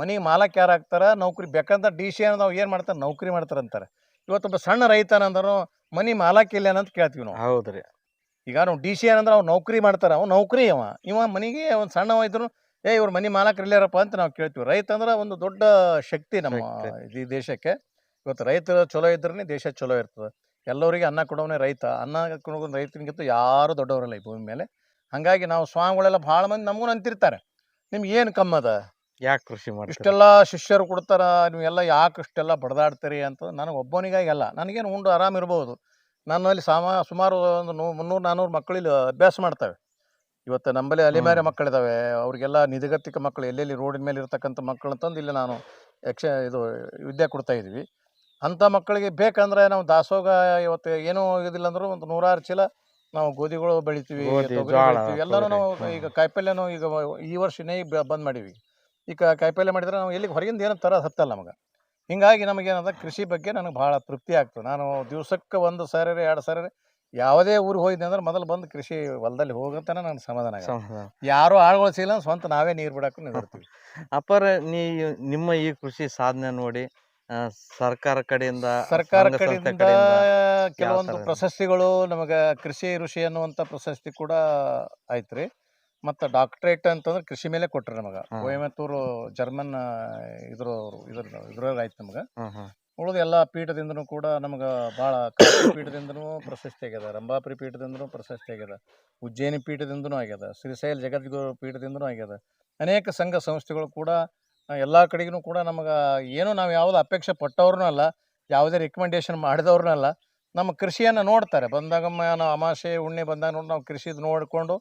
ಮನಿ ಮಾಲಕ್ ಯಾರು ಹಾಕ್ತಾರೆ ನೌಕರಿ ಬೇಕಂತ ಡಿ ಸಿ ನಾವು ಏನು ಮಾಡ್ತಾರೆ? ನೌಕರಿ ಮಾಡ್ತಾರೆ ಅಂತಾರೆ. ಇವತ್ತೊಬ್ಬ ಸಣ್ಣ ರೈತನಂದ್ರು ಮನಿ ಮಾಲಕ್ ಇಲ್ಲ ಅಂತ ಕೇಳ್ತೀವಿ ನಾವು. ಹೌದ್ರಿ ಈಗ ನಾವು ಡಿ ಸಿ ಏನಂದ್ರೆ ಅವ್ನು ನೌಕರಿ ಮಾಡ್ತಾರೆ. ಅವ್ನು ನೌಕರಿ ಅವ. ಇವ ಮನೆಗೆ ಒಂದು ಸಣ್ಣವ ಇದ್ರು ಏ ಇವ್ರ ಮನೆ ಮಾಲಕರು ಇಲ್ಲಾರಪ್ಪ ಅಂತ ನಾವು ಕೇಳ್ತೀವಿ. ರೈತ ಅಂದ್ರೆ ಒಂದು ದೊಡ್ಡ ಶಕ್ತಿ ನಮ್ಮ ಈ ದೇಶಕ್ಕೆ. ಇವತ್ತು ರೈತರು ಚಲೋ ಇದ್ರೇ ದೇಶ ಚಲೋ ಇರ್ತದೆ. ಎಲ್ಲರಿಗೆ ಅನ್ನ ಕೊಡೋನೇ ರೈತ. ಅನ್ನ ಕೊಡೋ ರೈತನಿಗಿಂತ ಯಾರು ದೊಡ್ಡವರಲ್ಲ ಈ ಭೂಮಿ ಮೇಲೆ. ಹಾಗಾಗಿ ನಾವು ಸ್ವಾಮಿಗಳೆಲ್ಲ ಭಾಳ ಮಂದಿ ನಮಗೂ ಅಂತಿರ್ತಾರೆ ನಿಮ್ಗೆ ಏನು ಕಮ್ಮದ? ಯಾಕೆ ಕೃಷಿ ಮಾಡಿ ಇಷ್ಟೆಲ್ಲ ಶಿಷ್ಯರು ಕೊಡ್ತಾರ ನೀವೆಲ್ಲ ಯಾಕೆ ಇಷ್ಟೆಲ್ಲ ಬಡದಾಡ್ತೀರಿ ಅಂತ ನನಗೆ ಒಬ್ಬನಿಗಾಗಿ ಅಲ್ಲ ನನಗೇನು ಉಂಡು ಆರಾಮ್ ಇರ್ಬೋದು. ನನ್ನಲ್ಲಿ ಸಾಮ ಸುಮಾರು ಒಂದು ನೂ ಮುನ್ನೂರು ನಾನ್ನೂರು ಮಕ್ಕಳು ಇಲ್ಲಿ ಅಭ್ಯಾಸ ಮಾಡ್ತವೆ. ಇವತ್ತು ನಮ್ಮಲ್ಲಿ ಅಲೆಮಾರಿ ಮಕ್ಕಳಿದ್ದಾವೆ ಅವರಿಗೆಲ್ಲ ಅವ್ರಿಗೆಲ್ಲ ನಿಧಿಗತಿಕ ಮಕ್ಕಳು ಎಲ್ಲೆಲ್ಲಿ ರೋಡಿನ ಮೇಲೆ ಇರ್ತಕ್ಕಂಥ ಮಕ್ಕಳು ಅಂತಂದು ಇಲ್ಲಿ ನಾನು ಯಕ್ಷ ಇದು ವಿದ್ಯೆ ಕೊಡ್ತಾ ಇದ್ವಿ ಅಂಥ ಮಕ್ಕಳಿಗೆ ಬೇಕಂದ್ರೆ ನಾವು ದಾಸೋಗ ಇವತ್ತು ಏನೂ ಇದಿಲ್ಲ ಅಂದರೂ ಒಂದು ನೂರಾರು ಚೀಲ ನಾವು ಗೋಧಿಗಳು ಬೆಳಿತೀವಿ ಎಲ್ಲರೂ ನಾವು ಈಗ ಕಾಯಿಪಲ್ಯನೂ ಈಗ ಈ ವರ್ಷನೇ ಬಂದ್ ಮಾಡೀವಿ. ಈಗ ಕಾಯಿಪಲ್ಯ ಮಾಡಿದ್ರೆ ನಾವು ಎಲ್ಲಿಗೆ ಹೊರಗಿಂದ ಏನೋ ತರೋದು ಹತ್ತಲ್ಲ ನಮಗೆ. ಹಿಂಗಾಗಿ ನಮಗೇನದ ಕೃಷಿ ಬಗ್ಗೆ ನನಗೆ ಭಾಳ ತೃಪ್ತಿ ಆಗ್ತದೆ. ನಾನು ದಿವ್ಸಕ್ಕೆ ಒಂದು ಸಾರಿ ಎರಡು ಸಾರಿ ಯಾವುದೇ ಊರಿಗೆ ಹೋಗಿದ್ದೆ ಅಂದ್ರೆ ಮೊದಲು ಬಂದು ಕೃಷಿ ಹೊಲದಲ್ಲಿ ಹೋಗಂತಾನೆ ನನಗೆ ಸಮಾಧಾನ ಆಗ ಯಾರು ಆಳುಗಳು ಸಿಗಲ್ಲ ಸ್ವಂತ ನಾವೇ ನೀರು ಬಿಡಕ್ಕೂ ನಿಂತಿರ್ತೀವಿ. ಅಪ್ಪರ ನೀ ನಿಮ್ಮ ಈ ಕೃಷಿ ಸಾಧನೆ ನೋಡಿ ಸರ್ಕಾರ ಕಡೆಯಿಂದ ಸರ್ಕಾರ ಕಡೆಯಿಂದ ಕೆಲವೊಂದು ಪ್ರಶಸ್ತಿಗಳು ನಮಗೆ ಕೃಷಿ ಋಷಿ ಅನ್ನುವಂಥ ಪ್ರಶಸ್ತಿ ಕೂಡ ಆಯ್ತು ರೀ ಮತ್ತು ಡಾಕ್ಟ್ರೇಟ್ ಅಂತಂದ್ರೆ ಕೃಷಿ ಮೇಲೆ ಕೊಟ್ಟರು ನಮಗೆ. ಕೊಯಮತ್ತೂರು ಜರ್ಮನ್ ಇದ್ರ ಇದ್ರ ಇದ್ರಾಗ ಆಯ್ತು ನಮಗೆ. ಉಳಿದು ಎಲ್ಲ ಪೀಠದಿಂದನೂ ಕೂಡ ನಮಗೆ ಭಾಳ ಪೀಠದಿಂದನೂ ಪ್ರಶಸ್ತಿ ಆಗ್ಯದ. ರಂಭಾಪುರಿ ಪೀಠದಿಂದನೂ ಪ್ರಶಸ್ತಿ ಆಗ್ಯದ. ಉಜ್ಜಯಿನಿ ಪೀಠದಿಂದನೂ ಆಗ್ಯದ. ಶ್ರೀಶೈಲ ಜಗದ್ಗುರು ಪೀಠದಿಂದನೂ ಆಗ್ಯದ. ಅನೇಕ ಸಂಘ ಸಂಸ್ಥೆಗಳು ಕೂಡ ಎಲ್ಲ ಕಡೆಗೂ ಕೂಡ ನಮಗೆ ಏನು ನಾವು ಯಾವುದು ಅಪೇಕ್ಷೆ ಪಟ್ಟವ್ರನ್ನೂ ಅಲ್ಲ ಯಾವುದೇ ರಿಕಮೆಂಡೇಶನ್ ಮಾಡಿದವ್ರನ್ನೂ ಅಲ್ಲ ನಮ್ಮ ಕೃಷಿಯನ್ನು ನೋಡ್ತಾರೆ. ಬಂದಾಗ ನಾವು ಅಮಾಸೆ ಉಣ್ಣೆ ಬಂದಾಗ ನೋಡಿ ನಾವು ಕೃಷಿದು ನೋಡಿಕೊಂಡು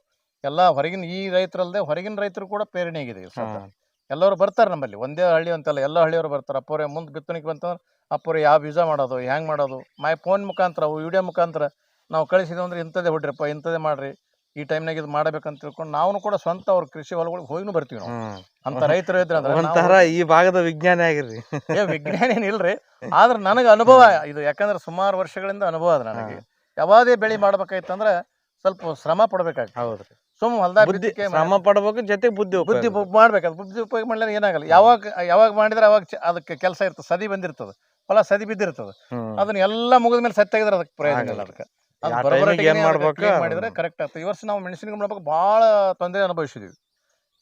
ಎಲ್ಲ ಹೊರಗಿನ ಈ ರೈತರಲ್ಲದೆ ಹೊರಗಿನ ರೈತರು ಕೂಡ ಪ್ರೇರಣೆ ಆಗಿದೆ ಸದ್ಯ. ಎಲ್ಲರೂ ಬರ್ತಾರೆ ನಮ್ಮಲ್ಲಿ. ಒಂದೇ ಹಳ್ಳಿ ಅಂತಲ್ಲ ಎಲ್ಲ ಹಳ್ಳಿಯವರು ಬರ್ತಾರೆ. ಅಪ್ಪೋರೆ ಮುಂದೆ ಬಿತ್ತನೆ ಬಂತಂದ್ರೆ ಅಪ್ಪೋರೆ ಯಾವ ಬೀಜ ಮಾಡೋದು? ಹೆಂಗೆ ಮಾಡೋದು? ಮೈ ಫೋನ್ ಮುಖಾಂತರ ವಿಡಿಯೋ ಮುಖಾಂತರ ನಾವು ಕಳಿಸಿದ್ವಿ ಅಂದ್ರೆ ಇಂಥದ್ದೇ ಹೊಡ್ರಿಪ್ಪ ಇಂಥದ್ದೇ ಮಾಡ್ರಿ. ಈ ಟೈಮ್ನಾಗ ಇದು ಮಾಡಬೇಕಂತ ತಿಳ್ಕೊಂಡು ನಾವು ಕೂಡ ಸ್ವಂತ ಅವ್ರ ಕೃಷಿ ಹೊಲಗಳಿಗೆ ಹೋಗಿನೂ ಬರ್ತೀವಿ ನಾವು. ಹ್ಮ್. ಅಂತ ರೈತರು ಇದ್ರೆ ಅಂದ್ರೆ ನಾವು- ಒಂಥರ ಈ ಭಾಗದ ವಿಜ್ಞಾನ ಆಗಿರ್ರಿ. ಏ ವಿಜ್ಞಾನ ಏನಿಲ್ರಿ ಆದ್ರೆ ನನಗೆ ಅನುಭವ ಇದು ಯಾಕಂದ್ರೆ ಸುಮಾರು ವರ್ಷಗಳಿಂದ ಅನುಭವ ಅದ ನನಗೆ. ಯಾವಾದೇ ಬೆಳೆ ಮಾಡ್ಬೇಕಾಯ್ತಂದ್ರೆ ಸ್ವಲ್ಪ ಶ್ರಮ ಪಡ್ಬೇಕಾಗ್ತದೆ. ಹೌದ್ರಿ. ಸುಮ್ ಹೊಲ್ದಾಗ ಬುದ್ಧಿ ಬಿತ್ತಿಕೆ ಶ್ರಮ ಪಡ್ಬೇಕು ಜೊತೆ ಬುದ್ಧಿ ಬುದ್ಧಿ. ಉಪ- ಮಾಡ್ಬೇಕು. ಅದು ಬುದ್ಧಿ ಉಪಯೋಗ ಮಾಡಲಿಲ್ಲ ಏನಾಗಲ್ಲ. ಯಾವಾಗ ಯಾವಾಗ ಮಾಡಿದ್ರೆ ಅವಾಗ ಚ- ಅದಕ್ಕೆ ಕೆಲಸ ಇರ್ತದೆ. ಸದಿ ಬಂದಿರ್ತದೆ. ಹೊಲ ಸದಿ ಬಿದ್ದಿರ್ತದೆ. ಹ್ಮ್. ಅದನ್ನ ಎಲ್ಲ ಮುಗಿದ ಮೇಲೆ ಸತ್ಯ ಆಗಿದ್ರೆ ಅದಕ್ಕೆ ಪ್ರಯೋಜನ ಇಲ್ಲ ಆಗಲ್ಲ. ಅದಕ್ಕೆ. ಅದು ಯಾವ ಬರೋಬ್ಬರಿ ಟೈಮಿಗೆ ಏನ್ ಮಾಡ್ಬೇಕು? clean ಮಾಡಿದ್ರೆ ಕರೆಕ್ಟ್ ಆಗ್ತದೆ. ಈ ವರ್ಷ ನಾವು ಮೆಣಸಿನ ಮಾಡ್ಬೇಕು ಭಾಳ ತೊಂದರೆ ಅನುಭವಿಸಿದ್ವಿ.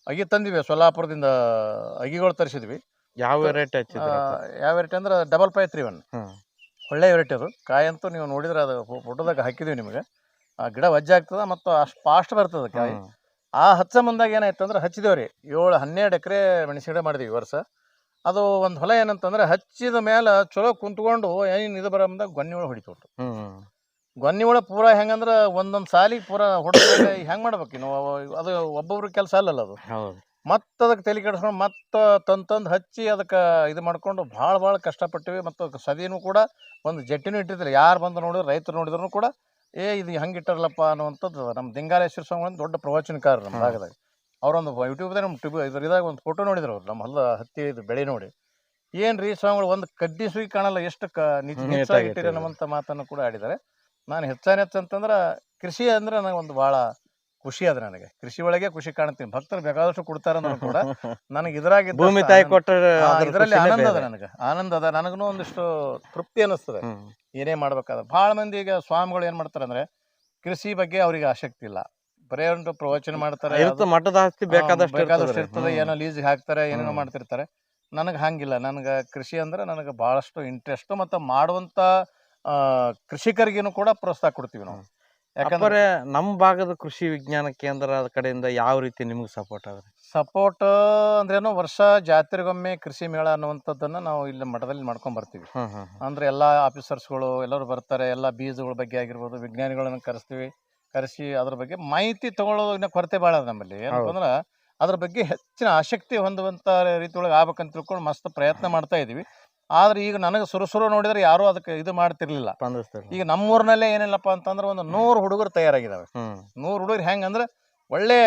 ಅಗಿ ತಂದಿವಿ ಸೊಲ್ಲಾಪುರದಿಂದ ಅಗಿಗಳು ತರಿಸಿದ್ವಿ. ಯಾವ ವೆರೈಟಿ ಹಚ್ಚಿದ್ರ ಯಾವ ವೆರೈಟಿ ಅಂದ್ರೆ double five three one hmm. ಒಳ್ಳೆ ವೆರೈಟಿ ಅದು. ಕಾಯಿ ಅಂತೂ ನೀವು ನೋಡಿದ್ರೆ ಅದು ಫೋಟೋದಾಗ ಹಾಕಿದ್ವಿ ನಿಮಗೆ. ಆ ಗಿಡ ವಜ್ಜೆ ಆಗ್ತದೆ ಮತ್ತು ಅಷ್ಟು ಫಾಸ್ಟ್ ಬರ್ತದ ಕಾಯಿ. ಆ ಹಚ್ಚ ಮುಂದಾಗ ಏನಾಯ್ತು ಅಂದ್ರೆ ಹಚ್ಚಿದೇವ್ರಿ. ಏಳು ಹನ್ನೆರಡು ಎಕರೆ ಮೆಣಸಿನ ಗಿಡ ಮಾಡಿದ್ವಿ ವರ್ಷ. ಅದು ಒಂದು ಹೊಲ ಏನಂತಂದ್ರೆ ಹಚ್ಚಿದ ಮೇಲೆ ಚಲೋ ಕುಂತ್ಕೊಂಡು ಏನು ಇದು ಬರೋ ಮುಂದಾಗ ಗೊನ್ನಿ ಒಳಗೆ ಹೊಡಿತು ಗೊನ್ನಿ ಒಳಗೆ ಪೂರಾ ಹೆಂಗಂದ್ರೆ ಒಂದೊಂದು ಸಾಲಿಗೆ ಪೂರಾ ಹೊಡೆದ್ರೆ ಹೆಂಗೆ ಮಾಡ್ಬೇಕು ಇನ್ನು? ಅದು ಒಬ್ಬೊಬ್ರ ಕೆಲಸ ಅಲ್ಲಲ್ಲ ಅದು. ಮತ್ತೆ ಅದಕ್ಕೆ ತಲೆ ಕೆಡಿಸ್ಕೊಂಡು ಮತ್ತೆ ತಂದು ತಂದು ಹಚ್ಚಿ ಅದಕ್ಕೆ ಇದು ಮಾಡ್ಕೊಂಡು ಭಾಳ ಭಾಳ ಕಷ್ಟಪಟ್ಟಿವಿ. ಮತ್ತು ಸದಿನೂ ಕೂಡ ಒಂದು ಜಟ್ಟಿನೂ ಇಟ್ಟಿದ್ದಿಲ್ಲ. ಯಾರು ಬಂದು ನೋಡಿದ್ರು ರೈತರು ನೋಡಿದ್ರು ಕೂಡ ಏ ಇದು ಹಂಗೆ ಇಟ್ಟಾರಲ್ಲಪ್ಪ ಅನ್ನುವಂಥದ್ದು ನಮ್ಮ ದಿಂಗಾಲೇಶ್ವರ ಸ್ವಾಮಿ ಒಂದು ದೊಡ್ಡ ಪ್ರವಚನಕಾರ ನಮ್ಮ. ಭಾಗದಾಗ. ಅವರೊಂದು ಯೂಟ್ಯೂಬ್ದಾಗ ನಮ್ಮ ಟ್ಯೂಬ್ ಇದ್ರ ಇದಾಗ ಒಂದು ಫೋಟೋ ನೋಡಿದ್ರು ಅವ್ರು ನಮ್ಮ ಹೊಲ ಹತ್ತಿ ಇದು ಬೆಳೆ ನೋಡಿ. ಏನ್ ರೀ ಸ್ವಾಮಿಗಳು ಒಂದು ಕಡ್ಡಿ ಸುಯಿ ಕಾಣಲ್ಲ ಎಷ್ಟು ಕ ನಿಜ ಅನ್ನುವಂಥ ಮಾತನ್ನು ಕೂಡ ಆಡಿದ್ದಾರೆ. ನಾನು ಹೆಚ್ಚಾನ ಅಂತಂದ್ರೆ ಕೃಷಿ ಅಂದ್ರೆ ನನಗೆ ಒಂದು ಭಾಳ ಖುಷಿ ಅದ ನನಗೆ. ಕೃಷಿ ಒಳಗೆ ಖುಷಿ ಕಾಣ್ತೀನಿ ಭಕ್ತರು ಬೇಕಾದಷ್ಟು ಕೊಡ್ತಾರ ಅಂದ್ರೂ ಕೂಡ ನನಗೆ ಇದ್ರಾಗ ಭೂಮಿ ತಾಯಿ ಕೊಟ್ಟ ಇದರಲ್ಲಿ ಆನಂದ ಅದ ನನಗೆ. ಆನಂದ ಅದ. ನನಗೂ ಒಂದಿಷ್ಟು ತೃಪ್ತಿ ಅನಿಸ್ತದೆ ಏನೇ ಮಾಡ್ಬೇಕಾದ. ಭಾಳ ಮಂದಿ ಈಗ ಸ್ವಾಮಿಗಳು ಏನ್ ಮಾಡ್ತಾರೆ ಅಂದ್ರೆ ಕೃಷಿ ಬಗ್ಗೆ ಅವ್ರಿಗೆ ಆಸಕ್ತಿ ಇಲ್ಲ. ಬರೇ ಒಂದು ಪ್ರವಚನ ಮಾಡ್ತಾರೆ ಮಠದ ಆಸ್ತಿ ಬೇಕಾದಷ್ಟು ಬೇಕಾದಷ್ಟು ಇರ್ತದೆ ಏನೋ ಲೀಸ್ಗೆ ಹಾಕ್ತಾರೆ ಏನೇನೋ. ಮಾಡ್ತಿರ್ತಾರೆ. ನನಗೆ ಹಂಗಿಲ್ಲ. ನನಗೆ ಕೃಷಿ ಅಂದ್ರೆ ನನಗೆ ಭಾಳಷ್ಟು ಇಂಟ್ರೆಸ್ಟ್ ಮತ್ತು ಮಾಡುವಂಥ ಆ, ಕೃಷಿಕರಿಗೇನು ಕೂಡ ಪ್ರೋತ್ಸಾಹ ಕೊಡ್ತೀವಿ ನಾವು. ಯಾಕಂದ್ರೆ ನಮ್ಮ ಭಾಗದ ಕೃಷಿ ವಿಜ್ಞಾನ ಕೇಂದ್ರದ ಕಡೆಯಿಂದ ಯಾವ ರೀತಿ ನಿಮ್ಗೆ ಸಪೋರ್ಟ್ ಆದ್ರೆ? ಸಪೋರ್ಟ್ ಅಂದ್ರೇನು ವರ್ಷ ಜಾತ್ರೆಗೊಮ್ಮೆ ಕೃಷಿ ಮೇಳ ಅನ್ನುವಂಥದ್ದನ್ನ ನಾವು ಇಲ್ಲಿ ಮಠದಲ್ಲಿ ಮಾಡ್ಕೊಂಡು ಬರ್ತೀವಿ. ಅಂದ್ರೆ ಎಲ್ಲ ಆಫೀಸರ್ಸ್ಗಳು ಎಲ್ಲರೂ ಬರ್ತಾರೆ ಎಲ್ಲ ಬೀಜಗಳ ಬಗ್ಗೆ ಆಗಿರ್ಬೋದು ವಿಜ್ಞಾನಿಗಳನ್ನ ಕರೆಸ್ತೀವಿ ಕರೆಸಿ ಅದ್ರ ಬಗ್ಗೆ ಮಾಹಿತಿ ತಗೊಳ್ಳೋದು ಇನ್ನ ಕೊರತೆ ಭಾಳ ಅದ ನಮ್ಮಲ್ಲಿ. ಏನಪ್ಪ ಹೌದು. ಅಂದ್ರೆ ಬಗ್ಗೆ ಹೆಚ್ಚಿನ ಆಸಕ್ತಿ ಹೊಂದುವಂತ ರೀತಿ ಒಳಗೆ ಆಗ್ಬೇಕಂತ ತಿಳ್ಕೊಂಡು ಮಸ್ತ್ ಪ್ರಯತ್ನ ಮಾಡ್ತಾ ಇದೀವಿ. ಆದ್ರೆ ಈಗ ನನಗೆ ಸುರು ಸುರು ನೋಡಿದ್ರೆ ಯಾರು ಅದಕ್ಕೆ ಇದು ಮಾಡ್ತಿರ್ಲಿಲ್ಲ. ಈಗ ನಮ್ಮೂರ್ನಲ್ಲೇ ಏನಿಲ್ಲಪ್ಪ ಅಂತಂದ್ರೆ ಒಂದು ನೂರು ಹುಡುಗರು ತಯಾರಾಗಿದ್ದಾವೆ ನೂರು ಹುಡುಗರು ಹೆಂಗಂದ್ರೆ ಒಳ್ಳೆ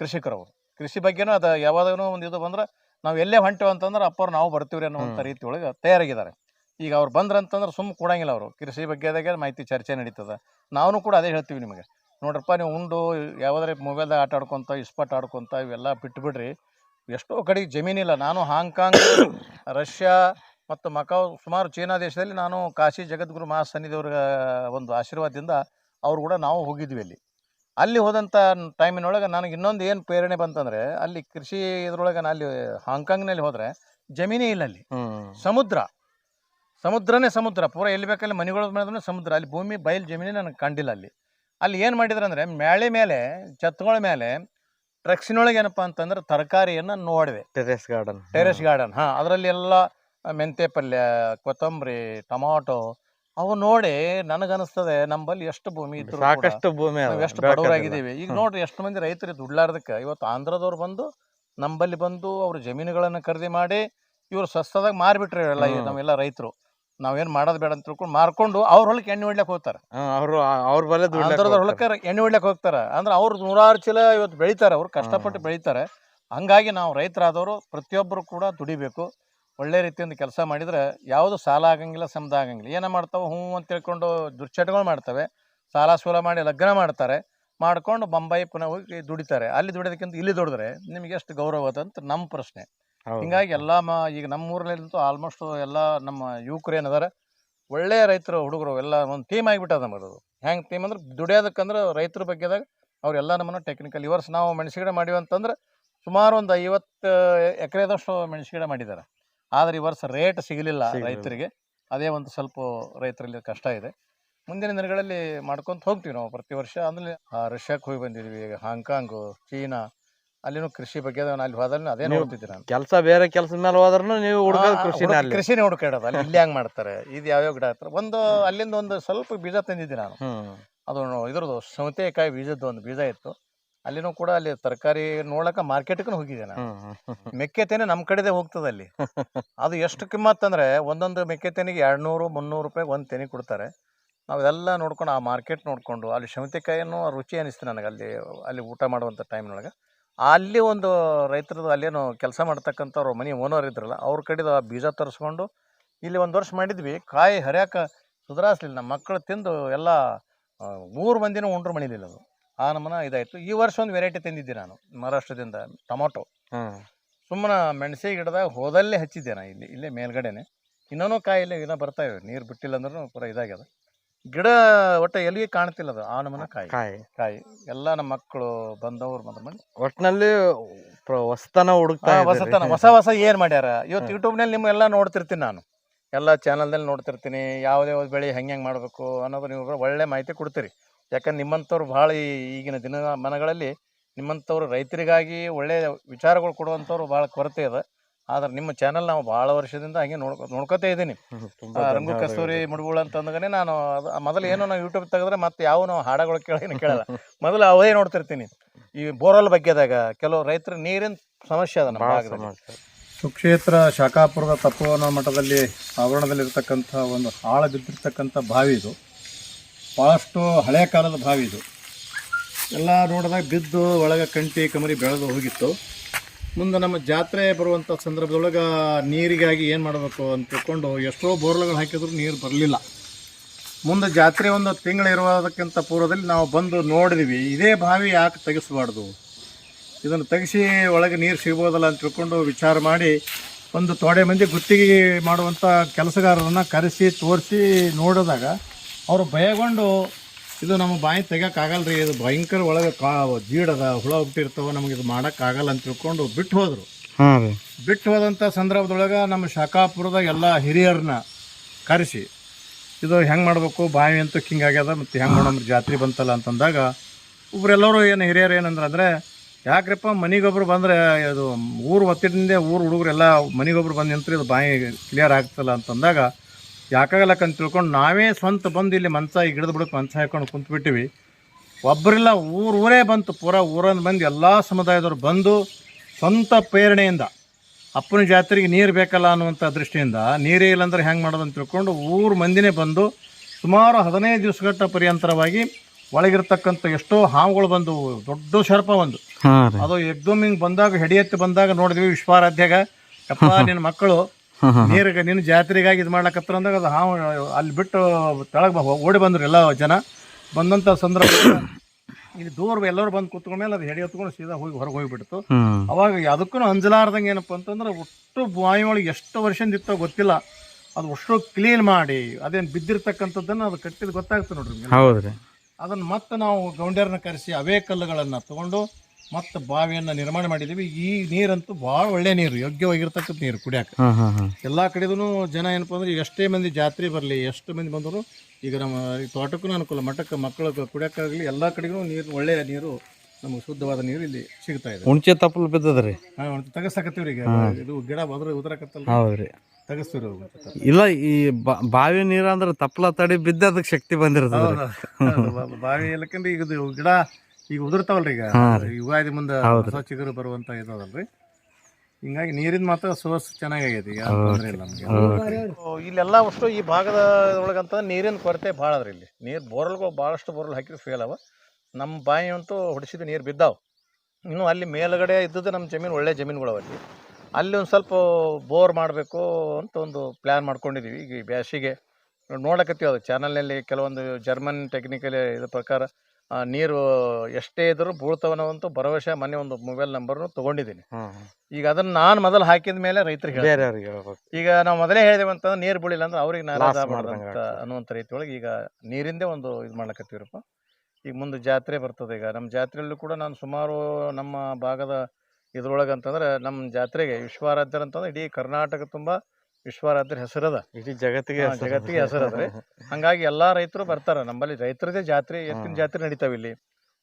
ಕೃಷಿಕರು ಕೃಷಿ ಬಗ್ಗೆನೂ ಅದು ಯಾವಾಗನು ಒಂದು ಇದು ಬಂದ್ರೆ ನಾವು ಎಲ್ಲೇ ಹೊಂಟೇವು ಅಂತಂದ್ರೆ ಅಪ್ಪವ್ರು ನಾವು ಬರ್ತೀವ್ರಿ ಅನ್ನೋ ಒಂದು ರೀತಿ ಒಳಗೆ ತಯಾರಾಗಿದ್ದಾರೆ ಈಗ ಅವ್ರು ಬಂದ್ರಂತಂದ್ರೆ ಸುಮ್ಮ ಕೊಡಂಗಿಲ್ಲ ಅವರು. ಕೃಷಿ ಬಗ್ಗೆದಾಗೆ ಮಾಹಿತಿ ಚರ್ಚೆ ನಡೀತದ. ನಾವು ಕೂಡ ಅದೇ ಹೇಳ್ತೀವಿ ನಿಮಗೆ. ನೋಡ್ರಪ್ಪ ನೀವು ಉಂಡು ಯಾವ್ದಾರ ಮೊಬೈಲ್ದಾಗ ಆಟ ಆಡ್ಕೊಂತ ಇಸ್ಪಾಟ್ ಆಡ್ಕೊಂತ ಇವೆಲ್ಲ ಬಿಟ್ಟು ಬಿಡ್ರಿ ಎಷ್ಟೋ ಕಡೆ ಜಮೀನಿಲ್ಲ. ನಾನು ಹಾಂಗ್ಕಾಂಗ್ ರಷ್ಯಾ ಮತ್ತು ಮಕಾವ್ ಸುಮಾರು ಚೀನಾ ದೇಶದಲ್ಲಿ ನಾನು ಕಾಶಿ ಜಗದ್ಗುರು ಮಹಾಸನ್ನಿಧಿಯವ್ರ ಒಂದು ಆಶೀರ್ವಾದದಿಂದ ಅವ್ರು ಕೂಡ ನಾವು ಹೋಗಿದ್ವಿ ಅಲ್ಲಿ. ಅಲ್ಲಿ ಹೋದಂಥ ಟೈಮಿನೊಳಗೆ ನನಗೆ ಇನ್ನೊಂದು ಏನು ಪ್ರೇರಣೆ ಬಂತಂದರೆ ಅಲ್ಲಿ ಕೃಷಿ ಇದ್ರೊಳಗೆ ನಾನು ಅಲ್ಲಿ ಹಾಂಗ್ಕಾಂಗ್ನಲ್ಲಿ ಹೋದರೆ ಜಮೀನೇ ಇಲ್ಲ ಅಲ್ಲಿ. ಸಮುದ್ರ. ಸಮುದ್ರನೇ ಸಮುದ್ರ. ಪೂರ ಎಲ್ಲಿ ಬೇಕಲ್ಲಿ ಮನೆಗಳ ಮೇಲೆ ಸಮುದ್ರ. ಅಲ್ಲಿ ಭೂಮಿ ಬಯಲು ಜಮೀನೇ ನನಗೆ ಕಂಡಿಲ್ಲ ಅಲ್ಲಿ. ಅಲ್ಲಿ ಏನು ಮಾಡಿದ್ರು ಅಂದರೆ ಮ್ಯಾಳೆ ಮೇಲೆ ಛತ್ಗಳ ಮೇಲೆ ಟ್ರಕ್ಸಿನೊಳಗೆ ಏನಪ್ಪ ಅಂತಂದ್ರೆ ತರಕಾರಿಯನ್ನು ನೋಡಿದೆ. Terrace garden. Terrace garden. ಹಾಂ ಅದರಲ್ಲಿ ಎಲ್ಲ ಮೆಂತೆ ಪಲ್ಯ ಕೊತ್ತಂಬರಿ ಟೊಮಾಟೊ ಅವು ನೋಡಿ ನನಗನ್ನಿಸ್ತದೆ ನಮ್ಮಲ್ಲಿ ಎಷ್ಟು ಭೂಮಿ ಇತ್ತು ಸಾಕಷ್ಟು ಭೂಮಿ ಎಷ್ಟು. ಬಡವರಾಗಿದ್ದೀವಿ. ಈಗ. ನೋಡ್ರಿ ಎಷ್ಟು ಮಂದಿ ರೈತರು ದುಡ್ಲಾರ್ದಕ್ಕೆ. ಇವತ್ತು ಆಂಧ್ರದವ್ರು ಬಂದು ನಂಬಲ್ಲಿ ಬಂದು ಅವ್ರ ಜಮೀನುಗಳನ್ನು ಖರೀದಿ ಮಾಡಿ ಇವ್ರು ಸಸ್ತದಾಗ ಮಾರ್ಬಿಟ್ರಿ ಎಲ್ಲ ಈಗ ನಾವೆಲ್ಲ ರೈತರು. ನಾವೇನ್ ಮಾಡೋದು ಬೇಡ ಅಂತ ತಿಳ್ಕೊಂಡು ಮಾರ್ಕೊಂಡು ಅವ್ರ ಹೊಲಕ್ಕೆ ಎಣ್ಣೆ ಹೊಡ್ಲಿಕ್ಕೆ ಹೋಗ್ತಾರೆ. ಅವರು ಅವ್ರು ಬಲೆ ಹೊಲಕ್ಕೆ ಎಣ್ಣೆ ಹೊಡ್ಲಿಕ್ಕೆ ಹೋಗ್ತಾರೆ. ಅಂದ್ರೆ ಅವ್ರು ನೂರಾರು ಚೀಲ ಇವತ್ತು ಬೆಳಿತಾರೆ ಅವ್ರು ಕಷ್ಟಪಟ್ಟು ಬೆಳಿತಾರೆ. ಹಂಗಾಗಿ ನಾವು ರೈತರಾದವರು ಪ್ರತಿಯೊಬ್ಬರು ಕೂಡ ದುಡಿಬೇಕು. ಒಳ್ಳೆ ರೀತಿಯಿಂದ ಕೆಲಸ ಮಾಡಿದ್ರೆ ಯಾವುದು ಸಾಲ ಆಗಂಗಿಲ್ಲ ಸಮದ ಆಗಂಗಿಲ್ಲ. ಏನೋ ಮಾಡ್ತಾವೆ ಹ್ಞೂ ಅಂತ ತಿಳ್ಕೊಂಡು ದುರ್ಚಟಗಳು ಮಾಡ್ತವೆ. ಸಾಲ ಸೂಲ ಮಾಡಿ ಲಗ್ನ ಮಾಡ್ತಾರೆ. ಮಾಡ್ಕೊಂಡು ಬೊಂಬೈ ಪುನಃ ಹೋಗಿ ದುಡಿತಾರೆ. ಅಲ್ಲಿ ದುಡಿಯೋದಕ್ಕಿಂತ ಇಲ್ಲಿ ದುಡಿದ್ರೆ ನಿಮಗೆ ಎಷ್ಟು ಗೌರವ ಅಂತ ನಮ್ಮ ಪ್ರಶ್ನೆ. ಹಿಂಗಾಗಿ ಎಲ್ಲ ಮ ಈಗ ನಮ್ಮ ಊರಲ್ಲಿಂತೂ ಆಲ್ಮೋಸ್ಟ್ ಎಲ್ಲ ನಮ್ಮ ಯುವಕರು ಏನದಾರ ಒಳ್ಳೆಯ ರೈತರು ಹುಡುಗರು ಎಲ್ಲ ಒಂದು ಟೀಮ್ ಆಗಿಬಿಟ್ಟದ ನಮ್ಮದು. ಹೆಂಗೆ ಟೀಮ್ ಅಂದ್ರೆ ದುಡಿಯೋದಕ್ಕಂದ್ರೆ ರೈತರ ಬಗ್ಗೆದಾಗ ಅವರೆಲ್ಲ ನಮ್ಮನ್ನು ಟೆಕ್ನಿಕಲ್ ಈ ವರ್ಷ ನಾವು ಮೆಣಸಿಗಿಡ ಗಿಡ ಮಾಡಿವಿ ಅಂತಂದ್ರೆ ಸುಮಾರು ಒಂದು ಐವತ್ತು ಎಕರೆದಷ್ಟು ಮೆಣಸಿಗಿಡ ಮಾಡಿದ್ದಾರೆ. ಆದರೆ ಈ ವರ್ಷ ರೇಟ್ ಸಿಗಲಿಲ್ಲ ರೈತರಿಗೆ. ಅದೇ ಒಂದು ಸ್ವಲ್ಪ ರೈತರಲ್ಲಿ ಕಷ್ಟ ಇದೆ. ಮುಂದಿನ ದಿನಗಳಲ್ಲಿ ಮಾಡ್ಕೊಂತ ಹೋಗ್ತೀವಿ ನಾವು ಪ್ರತಿ ವರ್ಷ. ಅಂದ್ರೆ ರಷ್ಯಾಕ್ಕೆ ಹೋಗಿ ಬಂದಿದ್ವಿ ಹಾಂಗ್ಕಾಂಗು ಚೀನಾ ಅಲ್ಲಿನೂ ಕೃಷಿ ಬಗ್ಗೆ ನಾನು ಅಲ್ಲಿ ಹೋದಲ್ಲಿ ಅದೇ ನೋಡ್ತಿದ್ದೀರ ನೋಡ್ತಿದ್ದೆ ನಾನು. ಕೆಲ್ಸ ಬೇರೆ ಕೆಲಸದ ಮೇಲೆ ಹೋದ್ರೂ ನೀವು ಹುಡುಕ ಕೃಷಿ ಕೃಷಿನ ಅಲ್ಲಿ ಕೃಷಿನೇ ಹುಡುಕಾಡೋದು ಅಲ್ಲಿ ಇಲ್ಲಿ ಹಂಗ್ ಮಾಡ್ತಾರೆ? ಇದು ಯಾವ್ಯಾವ ಗಿಡ ಹತ್ರ ಒಂದು ಅಲ್ಲಿಂದ ಒಂದು ಸ್ವಲ್ಪ ಬೀಜ ತಂದಿದ್ದೀನಿ ನಾನು. ಅದು ಇದ್ರದ್ದು ಸೌತೆಕಾಯಿ ಬೀಜದ್ದು ಒಂದು ಬೀಜ ಇತ್ತು. ಅಲ್ಲಿನೂ ಕೂಡ ಅಲ್ಲಿ ತರಕಾರಿ ನೋಡಕ ಮಾರ್ಕೆಟ್ಗೂ ಹೋಗಿದ್ದೆ ನಾನು. ಮೆಕ್ಕೆ ತೆನೆ ಮೆಕ್ಕೆತೇನೆ ನಮ್ಮ ಕಡೆದೇ ಹೋಗ್ತದೆ ಅಲ್ಲಿ. ಅದು ಎಷ್ಟು ಕಿಮ್ಮತ್ ಅಂದ್ರೆ ಒಂದೊಂದು ಮೆಕ್ಕೆತೆನಿಗೆ ಎರಡು ನೂರು ಮುನ್ನೂರು ರೂಪಾಯಿ ಒಂದು ತೆನೆ ಕೊಡ್ತಾರೆ. ನಾವು ಇದೆಲ್ಲ ನೋಡ್ಕೊಂಡು ಆ ಮಾರ್ಕೆಟ್ ನೋಡಿಕೊಂಡು ಅಲ್ಲಿ ಸೌತೆಕಾಯಿಯನ್ನು ರುಚಿ ಅನಿಸ್ತು ನನಗೆ ಅಲ್ಲಿ ಅಲ್ಲಿ ಊಟ ಮಾಡುವಂಥ ಟೈಮ್ನೊಳಗೆ. ಅಲ್ಲಿ ಒಂದು ರೈತರದ್ದು ಅಲ್ಲೇನು ಕೆಲಸ ಮಾಡ್ತಕ್ಕಂಥವ್ರು ಮನೆ ಓನರ್ ಇದ್ರಲ್ಲ ಅವ್ರ ಕಡೆದು ಆ ಬೀಜ ತರಿಸ್ಕೊಂಡು ಇಲ್ಲಿ ಒಂದು ವರ್ಷ ಮಾಡಿದ್ವಿ. ಕಾಯಿ ಹರಿಯಾಕ ಸುಧಾರಿಸ್ಲಿಲ್ಲ. ನಮ್ಮ ಮಕ್ಕಳು ತಿಂದು ಎಲ್ಲ ಮೂರು ಮಂದಿನೂ ಉಂಡ್ರು ಮಣಿಲಿಲ್ಲ ಅದು. ಆ ನಮನ ಇದಾಯಿತು. ಈ ವರ್ಷ ಒಂದು ವೆರೈಟಿ ತಂದಿದ್ದೆ ನಾನು ಮಹಾರಾಷ್ಟ್ರದಿಂದ ಟೊಮೊಟೊ. ಸುಮ್ಮನೆ ಮೆಣಸೆ ಗಿಡದಾಗ ಹೋದಲ್ಲೇ ಹಚ್ಚಿದ್ದೆ ನಾ ಇಲ್ಲಿ ಇಲ್ಲೇ ಮೇಲ್ಗಡೆನೆ. ಇನ್ನೂ ಕಾಯಿ ಇಲ್ಲೇ ಇನ್ನೂ ಬರ್ತಾ ಇವೆ ನೀರು ಬಿಟ್ಟಿಲ್ಲ ಅಂದ್ರೂ ಪೂರ ಇದಾಗ್ಯದ. ಗಿಡ ಒಟ್ಟು ಎಲ್ಲಿಗೆ ಕಾಣ್ತಿಲ್ಲ ಅದು ಆ ನಮನ ಕಾಯಿ. ಕಾಯಿ. ಕಾಯಿ. ಎಲ್ಲ ನಮ್ಮ ಮಕ್ಕಳು ಬಂದವ್ರು ಬಂದ ಮಂದಿ ಒಟ್ಟಿನಲ್ಲಿ ಹೊಸತನ ಹುಡುಕ್ತಾ. ಹೊಸತನ ಹೊಸ ಹೊಸ ಏನು ಮಾಡ್ಯಾರ? ಇವತ್ತು ಯೂಟ್ಯೂಬ್ನಲ್ಲಿ ನಿಮ್ಮೆಲ್ಲ ನೋಡ್ತಿರ್ತೀನಿ ನಾನು. ಎಲ್ಲ ಚಾನಲ್ನಲ್ಲಿ ನೋಡ್ತಿರ್ತೀನಿ ಯಾವುದೇ ಯಾವ್ದು ಬೆಳೆ ಹೆಂಗೆ ಹೆಂಗೆ ಮಾಡಬೇಕು ಅನ್ನೋದು ನೀವು ಒಳ್ಳೆ ಮಾಹಿತಿ ಕೊಡ್ತೀರಿ. ಯಾಕಂದ್ರೆ ನಿಮ್ಮಂಥವ್ರು ಭಾಳ ಈಗಿನ ದಿನ ಮನಗಳಲ್ಲಿ ನಿಮ್ಮಂಥವ್ರು ರೈತರಿಗಾಗಿ ಒಳ್ಳೆಯ ವಿಚಾರಗಳು ಕೊಡುವಂಥವ್ರು ಭಾಳ ಕೊರತೆ ಇದೆ ಆದ್ರೆ ನಿಮ್ಮ ಚಾನಲ್ ನಾವು ಭಾಳ ವರ್ಷದಿಂದ ಹಂಗೆ ನೋಡ್ಕೊ ನೋಡ್ಕೋತಾ ಇದ್ದೀನಿ ರಂಗು. ಕಸ್ತೂರಿ ಮುಡುಗುಳ ಅಂತಂದ್ರೆ ನಾನು ಅದು ಮೊದಲು ಏನೋ ನಾವು ಯೂಟ್ಯೂಬ್ ತೆಗೆದ್ರೆ ಮತ್ತೆ ಯಾವ ನಾವು ಹಾಡಗಳು ಕೇಳಿ ಕೇಳಲ್ಲ. ಮೊದಲು ಅವೇ ನೋಡ್ತಿರ್ತೀನಿ. ಈ ಬೋರ್ವೆಲ್ ಬಗ್ಗೆದಾಗ ಕೆಲವು ರೈತರ ನೀರಿನ ಸಮಸ್ಯೆ ಅದ ನಮ್ಮ ಸುಕ್ಷೇತ್ರ ಶಾಖಾಪುರದ ತಪೋವನ ಮಠದಲ್ಲಿ ಆವರಣದಲ್ಲಿರ್ತಕ್ಕಂಥ ಒಂದು ಆಳ ಬಿದ್ದಿರ್ತಕ್ಕಂಥ ಬಾವಿ ಇದು. ಭಾಳಷ್ಟು ಹಳೆಯ ಕಾಲದ ಬಾವಿ ಇದು. ಎಲ್ಲ ನೋಡಿದಾಗ ಬಿದ್ದು ಒಳಗೆ ಕಂಟಿ ಕಮರಿ ಬೆಳೆದು ಹೋಗಿತ್ತು. ಮುಂದೆ ನಮ್ಮ ಜಾತ್ರೆ ಬರುವಂಥ ಸಂದರ್ಭದೊಳಗೆ ನೀರಿಗಾಗಿ ಏನು ಮಾಡಬೇಕು ಅಂತ ತಿಳ್ಕೊಂಡು ಎಷ್ಟೋ ಬೋರ್ಲಗಳು ಹಾಕಿದ್ರು ನೀರು ಬರಲಿಲ್ಲ. ಮುಂದೆ ಜಾತ್ರೆ ಒಂದು ತಿಂಗಳು ಇರುವುದಕ್ಕಿಂತ ಪೂರ್ವದಲ್ಲಿ ನಾವು ಬಂದು ನೋಡಿದ್ವಿ, ಇದೇ ಬಾವಿ ಯಾಕೆ ತೆಗೆಸಬಾರ್ದು? ಇದನ್ನು ತೆಗೆಸಿ ಒಳಗೆ ನೀರು ಸಿಗ್ಬೋದಲ್ಲ ಅಂತ ತಿಳ್ಕೊಂಡು ವಿಚಾರ ಮಾಡಿ ಒಂದು ತೊಡೆ ಮಂದಿ ಗುತ್ತಿಗೆ ಮಾಡುವಂಥ ಕೆಲಸಗಾರರನ್ನು ಕರೆಸಿ ತೋರಿಸಿ ನೋಡಿದಾಗ ಅವರು ಭಯಗೊಂಡು ಇದು ನಮ್ಮ ಬಾಯಿ ತೆಗಿಯೋಕ್ಕಾಗಲ್ಲ ರೀ ಇದು ಭಯಂಕರ ಒಳಗೆ ಕಾ ಜೀಡದ ಹುಳ ಹುಟ್ಟಿರ್ತಾವೆ ನಮಗೆ ಇದು ಮಾಡೋಕ್ಕಾಗಲ್ಲ ಅಂತ ತಿಳ್ಕೊಂಡು ಬಿಟ್ಟು ಹೋದರು. ಹಾ ರೀ. ಬಿಟ್ಟು ಹೋದಂಥ ಸಂದರ್ಭದೊಳಗೆ ನಮ್ಮ ಶಾಖಾಪುರದ ಎಲ್ಲ ಹಿರಿಯರನ್ನ ಕರೆಸಿ ಇದು ಹೆಂಗೆ ಮಾಡಬೇಕು ಬಾಯಿ ಅಂತೂ ಕಿಂಗ್ ಆಗ್ಯದ ಮತ್ತು ಹೆಂಗೆ ಮಾಡೋಣ ಜಾತ್ರೆ ಬಂತಲ್ಲ ಅಂತಂದಾಗ ಒಬ್ರೆಲ್ಲರೂ ಏನು ಹಿರಿಯರು ಏನಂದ್ರೆ ಅಂದರೆ ಯಾಕ್ರಪ್ಪ ಮನೆಗೊಬ್ರು ಬಂದರೆ ಇದು ಊರು ಒತ್ತಿಡಿಂದ ಊರು ಹುಡುಗರೆಲ್ಲ ಮನೆಗೊಬ್ರು ಬಂದು ನಿಂತ್ರೆ ಇದು ಬಾಯಿ ಕ್ಲಿಯರ್ ಆಗ್ತಲ್ಲ ಅಂತಂದಾಗ ಯಾಕಾಗಲ್ಲಕ್ಕ ಅಂತ ತಿಳ್ಕೊಂಡು ನಾವೇ ಸ್ವಂತ ಬಂದು ಇಲ್ಲಿ ಮಂಚ ಈ ಗಿಡದ ಬಿಡಕ್ಕೆ ಮಂಚ ಹಾಕೊಂಡು ಕುಂತ್ಬಿಟ್ಟಿವಿ. ಒಬ್ಬರಿಲ್ಲ ಊರು ಊರೇ ಬಂತು ಪೂರಾ ಊರನ್ನು ಬಂದು ಎಲ್ಲ ಸಮುದಾಯದವರು ಬಂದು ಸ್ವಂತ ಪ್ರೇರಣೆಯಿಂದ ಅಪ್ಪನ ಜಾತ್ರೆಗೆ ನೀರು ಬೇಕಲ್ಲ ಅನ್ನುವಂಥ ದೃಷ್ಟಿಯಿಂದ ನೀರೇ ಇಲ್ಲಾಂದ್ರೆ ಹೆಂಗೆ ಮಾಡೋದು ಅಂತ ತಿಳ್ಕೊಂಡು ಊರು ಮಂದಿನೇ ಬಂದು ಸುಮಾರು ಹದಿನೈದು ದಿವಸಗಟ್ಟ ಪರ್ಯಂತರವಾಗಿ ಒಳಗಿರ್ತಕ್ಕಂಥ ಎಷ್ಟೋ ಹಾವುಗಳು ಬಂದು ದೊಡ್ಡ ಸರ್ಪ ಒಂದು. ಅದು ಎಕ್ದಮ್ ಹಿಂಗೆ ಬಂದಾಗ ಹೆಡಿಯೆತ್ತಿ ಬಂದಾಗ ನೋಡಿದ್ವಿ ವಿಶ್ವಾರಾಧ್ಯಾಗ. ಯಪ್ಪ ನಿನ್ನ ಮಕ್ಕಳು ನೀರಿಗೆ ನಿನ್ನ ಜಾತ್ರೆಗಾಗಿ ಇದು ಮಾಡ್ಲಕತ್ರ ಅಂದಾಗ ಅದು ಹಾವು ಅಲ್ಲಿ ಬಿಟ್ಟು ತೆಳಗೆ ಓಡಿ ಬಂದ್ರು ಎಲ್ಲ ಜನ. ಬಂದಂಥ ಸಂದರ್ಭ ಇಲ್ಲಿ ದೂರ ಎಲ್ಲರೂ ಬಂದು ಕೂತ್ಕೊಂಡ ಮೇಲೆ ಅದು ಹೆಡಿ ಹೊತ್ಕೊಂಡು ಸೀದಾ ಹೋಗಿ ಹೊರಗೆ ಹೋಗಿಬಿಡ್ತು. ಅವಾಗ ಅದಕ್ಕೂ ಅಂಜಲಾರ್ದಂಗೆ ಏನಪ್ಪ ಅಂತಂದ್ರೆ ಒಟ್ಟು ಬಾಯಿ ಒಳಗೆ ಎಷ್ಟು ವರ್ಷದಿಂದ ಇತ್ತೋ ಗೊತ್ತಿಲ್ಲ. ಅದು ಅಷ್ಟು ಕ್ಲೀನ್ ಮಾಡಿ ಅದೇನು ಬಿದ್ದಿರ್ತಕ್ಕಂಥದ್ದನ್ನು ಅದು ಕಟ್ಟಿದ್ ಗೊತ್ತಾಗ್ತದೆ ನೋಡ್ರಿ. ಹೌದ್ರಿ. ಅದನ್ನು ಮತ್ತೆ ನಾವು ಗೌಂಡ್ಯರನ್ನ ಕರೆಸಿ ಅವೇ ಕಲ್ಲುಗಳನ್ನು ತಗೊಂಡು ಮತ್ತೆ ಬಾವಿಯನ್ನ ನಿರ್ಮಾಣ ಮಾಡಿದೀವಿ. ಈ ನೀರಂತೂ ಬಹಳ ಒಳ್ಳೆ ನೀರು ಯೋಗ್ಯವಾಗಿರ್ತಕ್ಕಂಥ ನೀರು ಕುಡಿಯೋಕೆ. ಎಲ್ಲಾ ಕಡೆದೂ ಜನ ಏನಪ್ಪ ಅಂದ್ರೆ ಈಗ ಎಷ್ಟೇ ಮಂದಿ ಜಾತ್ರೆ ಬರಲಿ ಎಷ್ಟು ಮಂದಿ ಬಂದರು ಈಗ ನಮ್ಮ ಈ ತೋಟಕ್ಕೂ ಅನುಕೂಲ ಮಠಕ್ಕೆ ಮಕ್ಕಳು ಕುಡಿಯೋಕ್ಕಾಗಲಿ ಎಲ್ಲ ಕಡೆಗೂ ನೀರು ಒಳ್ಳೆಯ ನೀರು ನಮಗೆ ಶುದ್ಧವಾದ ನೀರು ಇಲ್ಲಿ ಸಿಗ್ತಾ ಇದೆ. ಹುಣಚೆ ತಪ್ಪಲು ಬಿದ್ದದ್ರಿ? ಹಾಂ ಈಗ. ಇದು ಗಿಡ ಬದ್ರ ಉದರಕತ್ತಲ್ಲ ಹೌದ್ರಿ. ತೆಗಸ್ತೀವ್ರಿ ಇಲ್ಲ ಈ ಬಾವಿ ನೀರು ಅಂದ್ರೆ ತಪ್ಪಲ ತಡಿ ಬಿದ್ದ ಅದಕ್ಕೆ ಶಕ್ತಿ ಬಂದಿರ್ತದೆ ಬಾವಿ ಎಲ್ಲಕ್ಕಂದ್ರೆ ಈಗ ಇದು ಗಿಡ ಈಗ ಉದುರ್ತಾವಲ್ರಿ ಈಗ. ಯುಗಾದಿ ಮುಂದೆ. ಹೊಸ ಚಿಗುರು ಬರುವಂತ ಇದಾವಲ್ರಿ ಹಿಂಗಾಗಿ ನೀರಿನ ಮಾತ್ರ ಸೋರ್ಸ್ ಚೆನ್ನಾಗೈತಿ ಈಗ ತೊಂದ್ರೆ ಇಲ್ಲ ನಮಗೆ. ಇಲ್ಲೆಲ್ಲ ಅಷ್ಟು ಈ ಭಾಗದ ಒಳಗಂತ ನೀರಿನ ಕೊರತೆ ಭಾಳ ಅದ್ರಿ ಇಲ್ಲಿ. ನೀರು ಬೋರ್ಲ್ಗಳು ಭಾಳಷ್ಟು ಬೋರ್ಲ್ ಹಾಕಿದ್ರೆ ಫೇಲ್ ಅವ. ನಮ್ಮ ಬಾಯಿ ಅಂತೂ ಹೊಡಿಸಿದ ನೀರು ಬಿದ್ದಾವ. ಇನ್ನು ಅಲ್ಲಿ ಮೇಲ್ಗಡೆ ಇದ್ದದ್ದು ನಮ್ಮ ಜಮೀನು ಒಳ್ಳೆ ಜಮೀನುಗಳು ಅಲ್ಲಿ. ಅಲ್ಲಿ ಒಂದು ಸ್ವಲ್ಪ ಬೋರ್ ಮಾಡಬೇಕು ಅಂತ ಒಂದು ಪ್ಲ್ಯಾನ್ ಮಾಡ್ಕೊಂಡಿದ್ದೀವಿ ಈಗ ಬ್ಯಾಸಿಗೆ ನೋಡಕತ್ತೀವಿ ಅದು ಚಾನಲ್ನಲ್ಲಿ ಕೆಲವೊಂದು ಜರ್ಮನ್ ಟೆಕ್ನಿಕಲ್ ಇದ್ರ ಪ್ರಕಾರ. ನೀರು ಎಷ್ಟೇ ಇದ್ರೂ ಬೀಳ್ತವನವಂತೂ ಭರವಸೆ ಮನೆ ಒಂದು ಮೊಬೈಲ್ ನಂಬರ್ನು ತಗೊಂಡಿದ್ದೀನಿ. ಈಗ ಅದನ್ನ ನಾನು ಮೊದಲು ಹಾಕಿದ ಮೇಲೆ ರೈತರಿಗೆ ಹೇಳ್ತೀನಿ. ಬೇರೆಯವ್ರಿಗೆ ಹೇಳ್ಬೇಕು. ಈಗ ನಾವು ಮೊದಲೇ ಹೇಳಿದೇವೆ ಅಂತಂದ್ರೆ ನೀರು ಬೀಳಿಲ್ಲ ಅಂದ್ರೆ ಅವ್ರಿಗೆ ನಾರಾಜ ಮಾಡ್ದಂಗೆ ಅನ್ನುವಂಥ ರೀತಿ ಒಳಗೆ ಈಗ ನೀರಿಂದೇ ಒಂದು ಇದು ಮಾಡ್ಲಕತ್ತೀವ್ರಪ್ಪ. ಈಗ ಮುಂದೆ ಜಾತ್ರೆ ಬರ್ತದೆ. ಈಗ ನಮ್ಮ ಜಾತ್ರೆಯಲ್ಲೂ ಕೂಡ ನಾನು ಸುಮಾರು ನಮ್ಮ ಭಾಗದ ಇದ್ರೊಳಗೆ ಅಂತಂದ್ರೆ ನಮ್ಮ ಜಾತ್ರೆಗೆ ವಿಶ್ವಾರಾಧ್ಯರ ಅಂತಂದ್ರೆ ಇಡೀ ಕರ್ನಾಟಕ ತುಂಬ ವಿಶ್ವಾರಾಧ್ಯರ ಹೆಸರದ ಇಡೀ ಜಗತ್ತಿಗೆ. ಜಗತ್ತಿಗೆ ಹೆಸರದ್ರಿ. ಹಂಗಾಗಿ ಎಲ್ಲಾ ರೈತರು ಬರ್ತಾರ. ನಮ್ಮಲ್ಲಿ ರೈತರದೇ ಜಾತ್ರೆ ಎತ್ತಿನ ಜಾತ್ರೆ ನಡೀತಾವ ಇಲ್ಲಿ.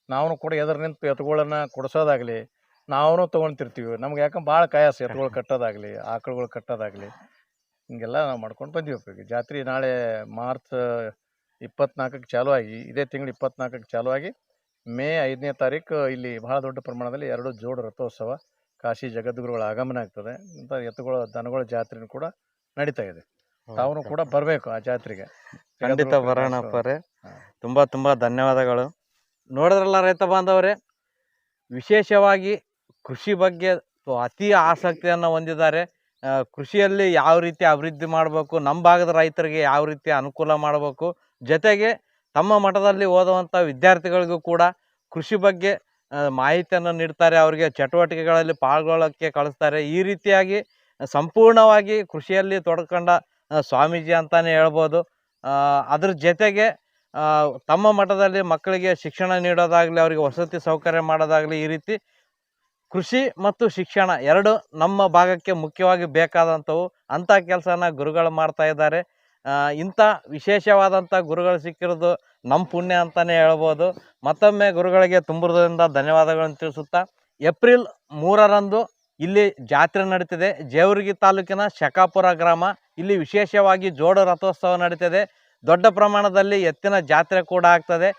ನಾವು ಕೂಡ ಎದುರು ನಿಂತು ಎತ್ತುಗಳನ್ನ ಕೊಡಿಸೋದಾಗ್ಲಿ ನಾವು ತೊಗೊಂತಿರ್ತೀವಿ. ನಮ್ಗೆ ಯಾಕಂದ್ರೆ ಭಾಳ ಕಾಯಾಸ ಎತ್ತುಗಳು ಕಟ್ಟೋದಾಗ್ಲಿ ಆಕಳುಗಳು ಕಟ್ಟೋದಾಗ್ಲಿ. ಹಿಂಗೆಲ್ಲ ನಾವು ಮಾಡ್ಕೊಂಡು ಬಂದಿವಿ ಜಾತ್ರೆ ನಾಳೆ ಮಾರ್ಚ್ ಇಪ್ಪತ್ನಾಲ್ಕಕ್ಕೆ ಚಾಲು ಆಗಿ ಇದೇ ತಿಂಗಳು ಇಪ್ಪತ್ನಾಲ್ಕಕ್ಕೆ ಚಾಲು ಆಗಿ ಮೇ ಐದನೇ ತಾರೀಕು ಇಲ್ಲಿ ಬಹಳ ದೊಡ್ಡ ಪ್ರಮಾಣದಲ್ಲಿ ಎರಡು ಜೋಡು ರಥೋತ್ಸವ ಕಾಶಿ ಜಗದ್ಗುರುಗಳ ಆಗಮನ ಆಗ್ತದೆ. ಇಂಥ ಎತ್ತುಗಳ ದನಗಳ ಜಾತ್ರೆನೂ ಕೂಡ ನಡೀತಾ ಇದೆ. ತಾವು ಕೂಡ ಬರಬೇಕು ಆ ಜಾತ್ರೆಗೆ. ಖಂಡಿತ ಬರೋಣಪ್ಪರೇ ಹಾ. ತುಂಬಾ ತುಂಬಾ ಧನ್ಯವಾದಗಳು. ನೋಡಿದ್ರಲ್ಲ ರೈತ ಬಾಂಧವರೇ ವಿಶೇಷವಾಗಿ ಕೃಷಿ ಬಗ್ಗೆ ಅತಿ ಆಸಕ್ತಿಯನ್ನು ಹೊಂದಿದ್ದಾರೆ. ಕೃಷಿಯಲ್ಲಿ ಯಾವ ರೀತಿ ಅಭಿವೃದ್ಧಿ ಮಾಡಬೇಕು ನಮ್ಮ ಭಾಗದ ರೈತರಿಗೆ ಯಾವ ರೀತಿ ಅನುಕೂಲ ಮಾಡಬೇಕು ಜೊತೆಗೆ ತಮ್ಮ ಮಠದಲ್ಲಿ ಓದುವಂಥ ವಿದ್ಯಾರ್ಥಿಗಳಿಗೂ ಕೂಡ ಕೃಷಿ ಬಗ್ಗೆ ಮಾಹಿತಿಯನ್ನು ನೀಡ್ತಾರೆ. ಅವರಿಗೆ ಚಟುವಟಿಕೆಗಳಲ್ಲಿ ಪಾಲ್ಗೊಳ್ಳೋಕ್ಕೆ ಕಳಿಸ್ತಾರೆ. ಈ ರೀತಿಯಾಗಿ ಸಂಪೂರ್ಣವಾಗಿ ಕೃಷಿಯಲ್ಲಿ ತೊಡ್ಕೊಂಡ ಸ್ವಾಮೀಜಿ ಅಂತಾನೆ ಹೇಳ್ಬೋದು. ಅದ್ರ ಜೊತೆಗೆ ತಮ್ಮ ಮಠದಲ್ಲಿ ಮಕ್ಕಳಿಗೆ ಶಿಕ್ಷಣ ನೀಡೋದಾಗಲಿ, ಅವರಿಗೆ ವಸತಿ ಸೌಕರ್ಯ ಮಾಡೋದಾಗಲಿ ಈ ರೀತಿ ಕೃಷಿ ಮತ್ತು ಶಿಕ್ಷಣ ಎರಡು ನಮ್ಮ ಭಾಗಕ್ಕೆ ಮುಖ್ಯವಾಗಿ ಬೇಕಾದಂಥವು. ಅಂಥ ಕೆಲಸನ ಗುರುಗಳು ಮಾಡ್ತಾ ಇದ್ದಾರೆ. ಇಂಥ ವಿಶೇಷವಾದಂಥ ಗುರುಗಳು ಸಿಕ್ಕಿರೋದು ನಮ್ಮ ಪುಣ್ಯ ಅಂತಲೇ ಹೇಳ್ಬೋದು. ಮತ್ತೊಮ್ಮೆ ಗುರುಗಳಿಗೆ ತುಂಬುವುದರಿಂದ ಧನ್ಯವಾದಗಳನ್ನು ತಿಳಿಸುತ್ತಾ, ಏಪ್ರಿಲ್ ಮೂರರಂದು ಇಲ್ಲಿ ಜಾತ್ರೆ ನಡೀತಿದೆ. ಜೇವರ್ಗಿ ತಾಲೂಕಿನ ಶಕಾಪುರ ಗ್ರಾಮ. ಇಲ್ಲಿ ವಿಶೇಷವಾಗಿ ಜೋಡ ರಥೋತ್ಸವ ನಡೀತಿದೆ. ದೊಡ್ಡ ಪ್ರಮಾಣದಲ್ಲಿ ಎತ್ತಿನ ಜಾತ್ರೆ ಕೂಡ ಆಗ್ತದೆ.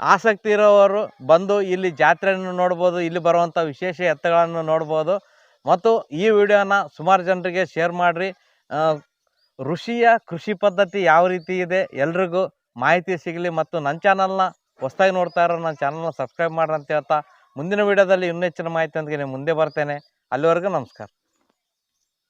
ಆಸಕ್ತಿ ಇರೋವರು ಬಂದು ಇಲ್ಲಿ ಜಾತ್ರೆಯನ್ನು ನೋಡ್ಬೋದು. ಇಲ್ಲಿ ಬರುವಂಥ ವಿಶೇಷ ಎತ್ತುಗಳನ್ನು ನೋಡ್ಬೋದು. ಮತ್ತು ಈ ವಿಡಿಯೋನ ಸುಮಾರು ಜನರಿಗೆ ಶೇರ್ ಮಾಡಿರಿ. ಋಷಿಯ ಕೃಷಿ ಪದ್ಧತಿ ಯಾವ ರೀತಿ ಇದೆ? ಎಲ್ರಿಗೂ ಮಾಹಿತಿ ಸಿಗಲಿ. ಮತ್ತು ನನ್ನ ಚಾನಲ್ನ ಹೊಸ್ದಾಗಿ ನೋಡ್ತಾ ಇರೋ ನನ್ನ ಚಾನಲ್ನ ಸಬ್ಸ್ಕ್ರೈಬ್ ಮಾಡ್ರಿ ಅಂತ ಹೇಳ್ತಾ ಮುಂದಿನ ವಿಡಿಯೋದಲ್ಲಿ ಇನ್ನೂ ಹೆಚ್ಚಿನ ಮಾಹಿತಿಯೊಂದಿಗೆ నేను ಮುಂದೆ ಬರ್ತೇನೆ. ಅಲ್ಲಿವರೆಗೂ ನಮಸ್ಕಾರ.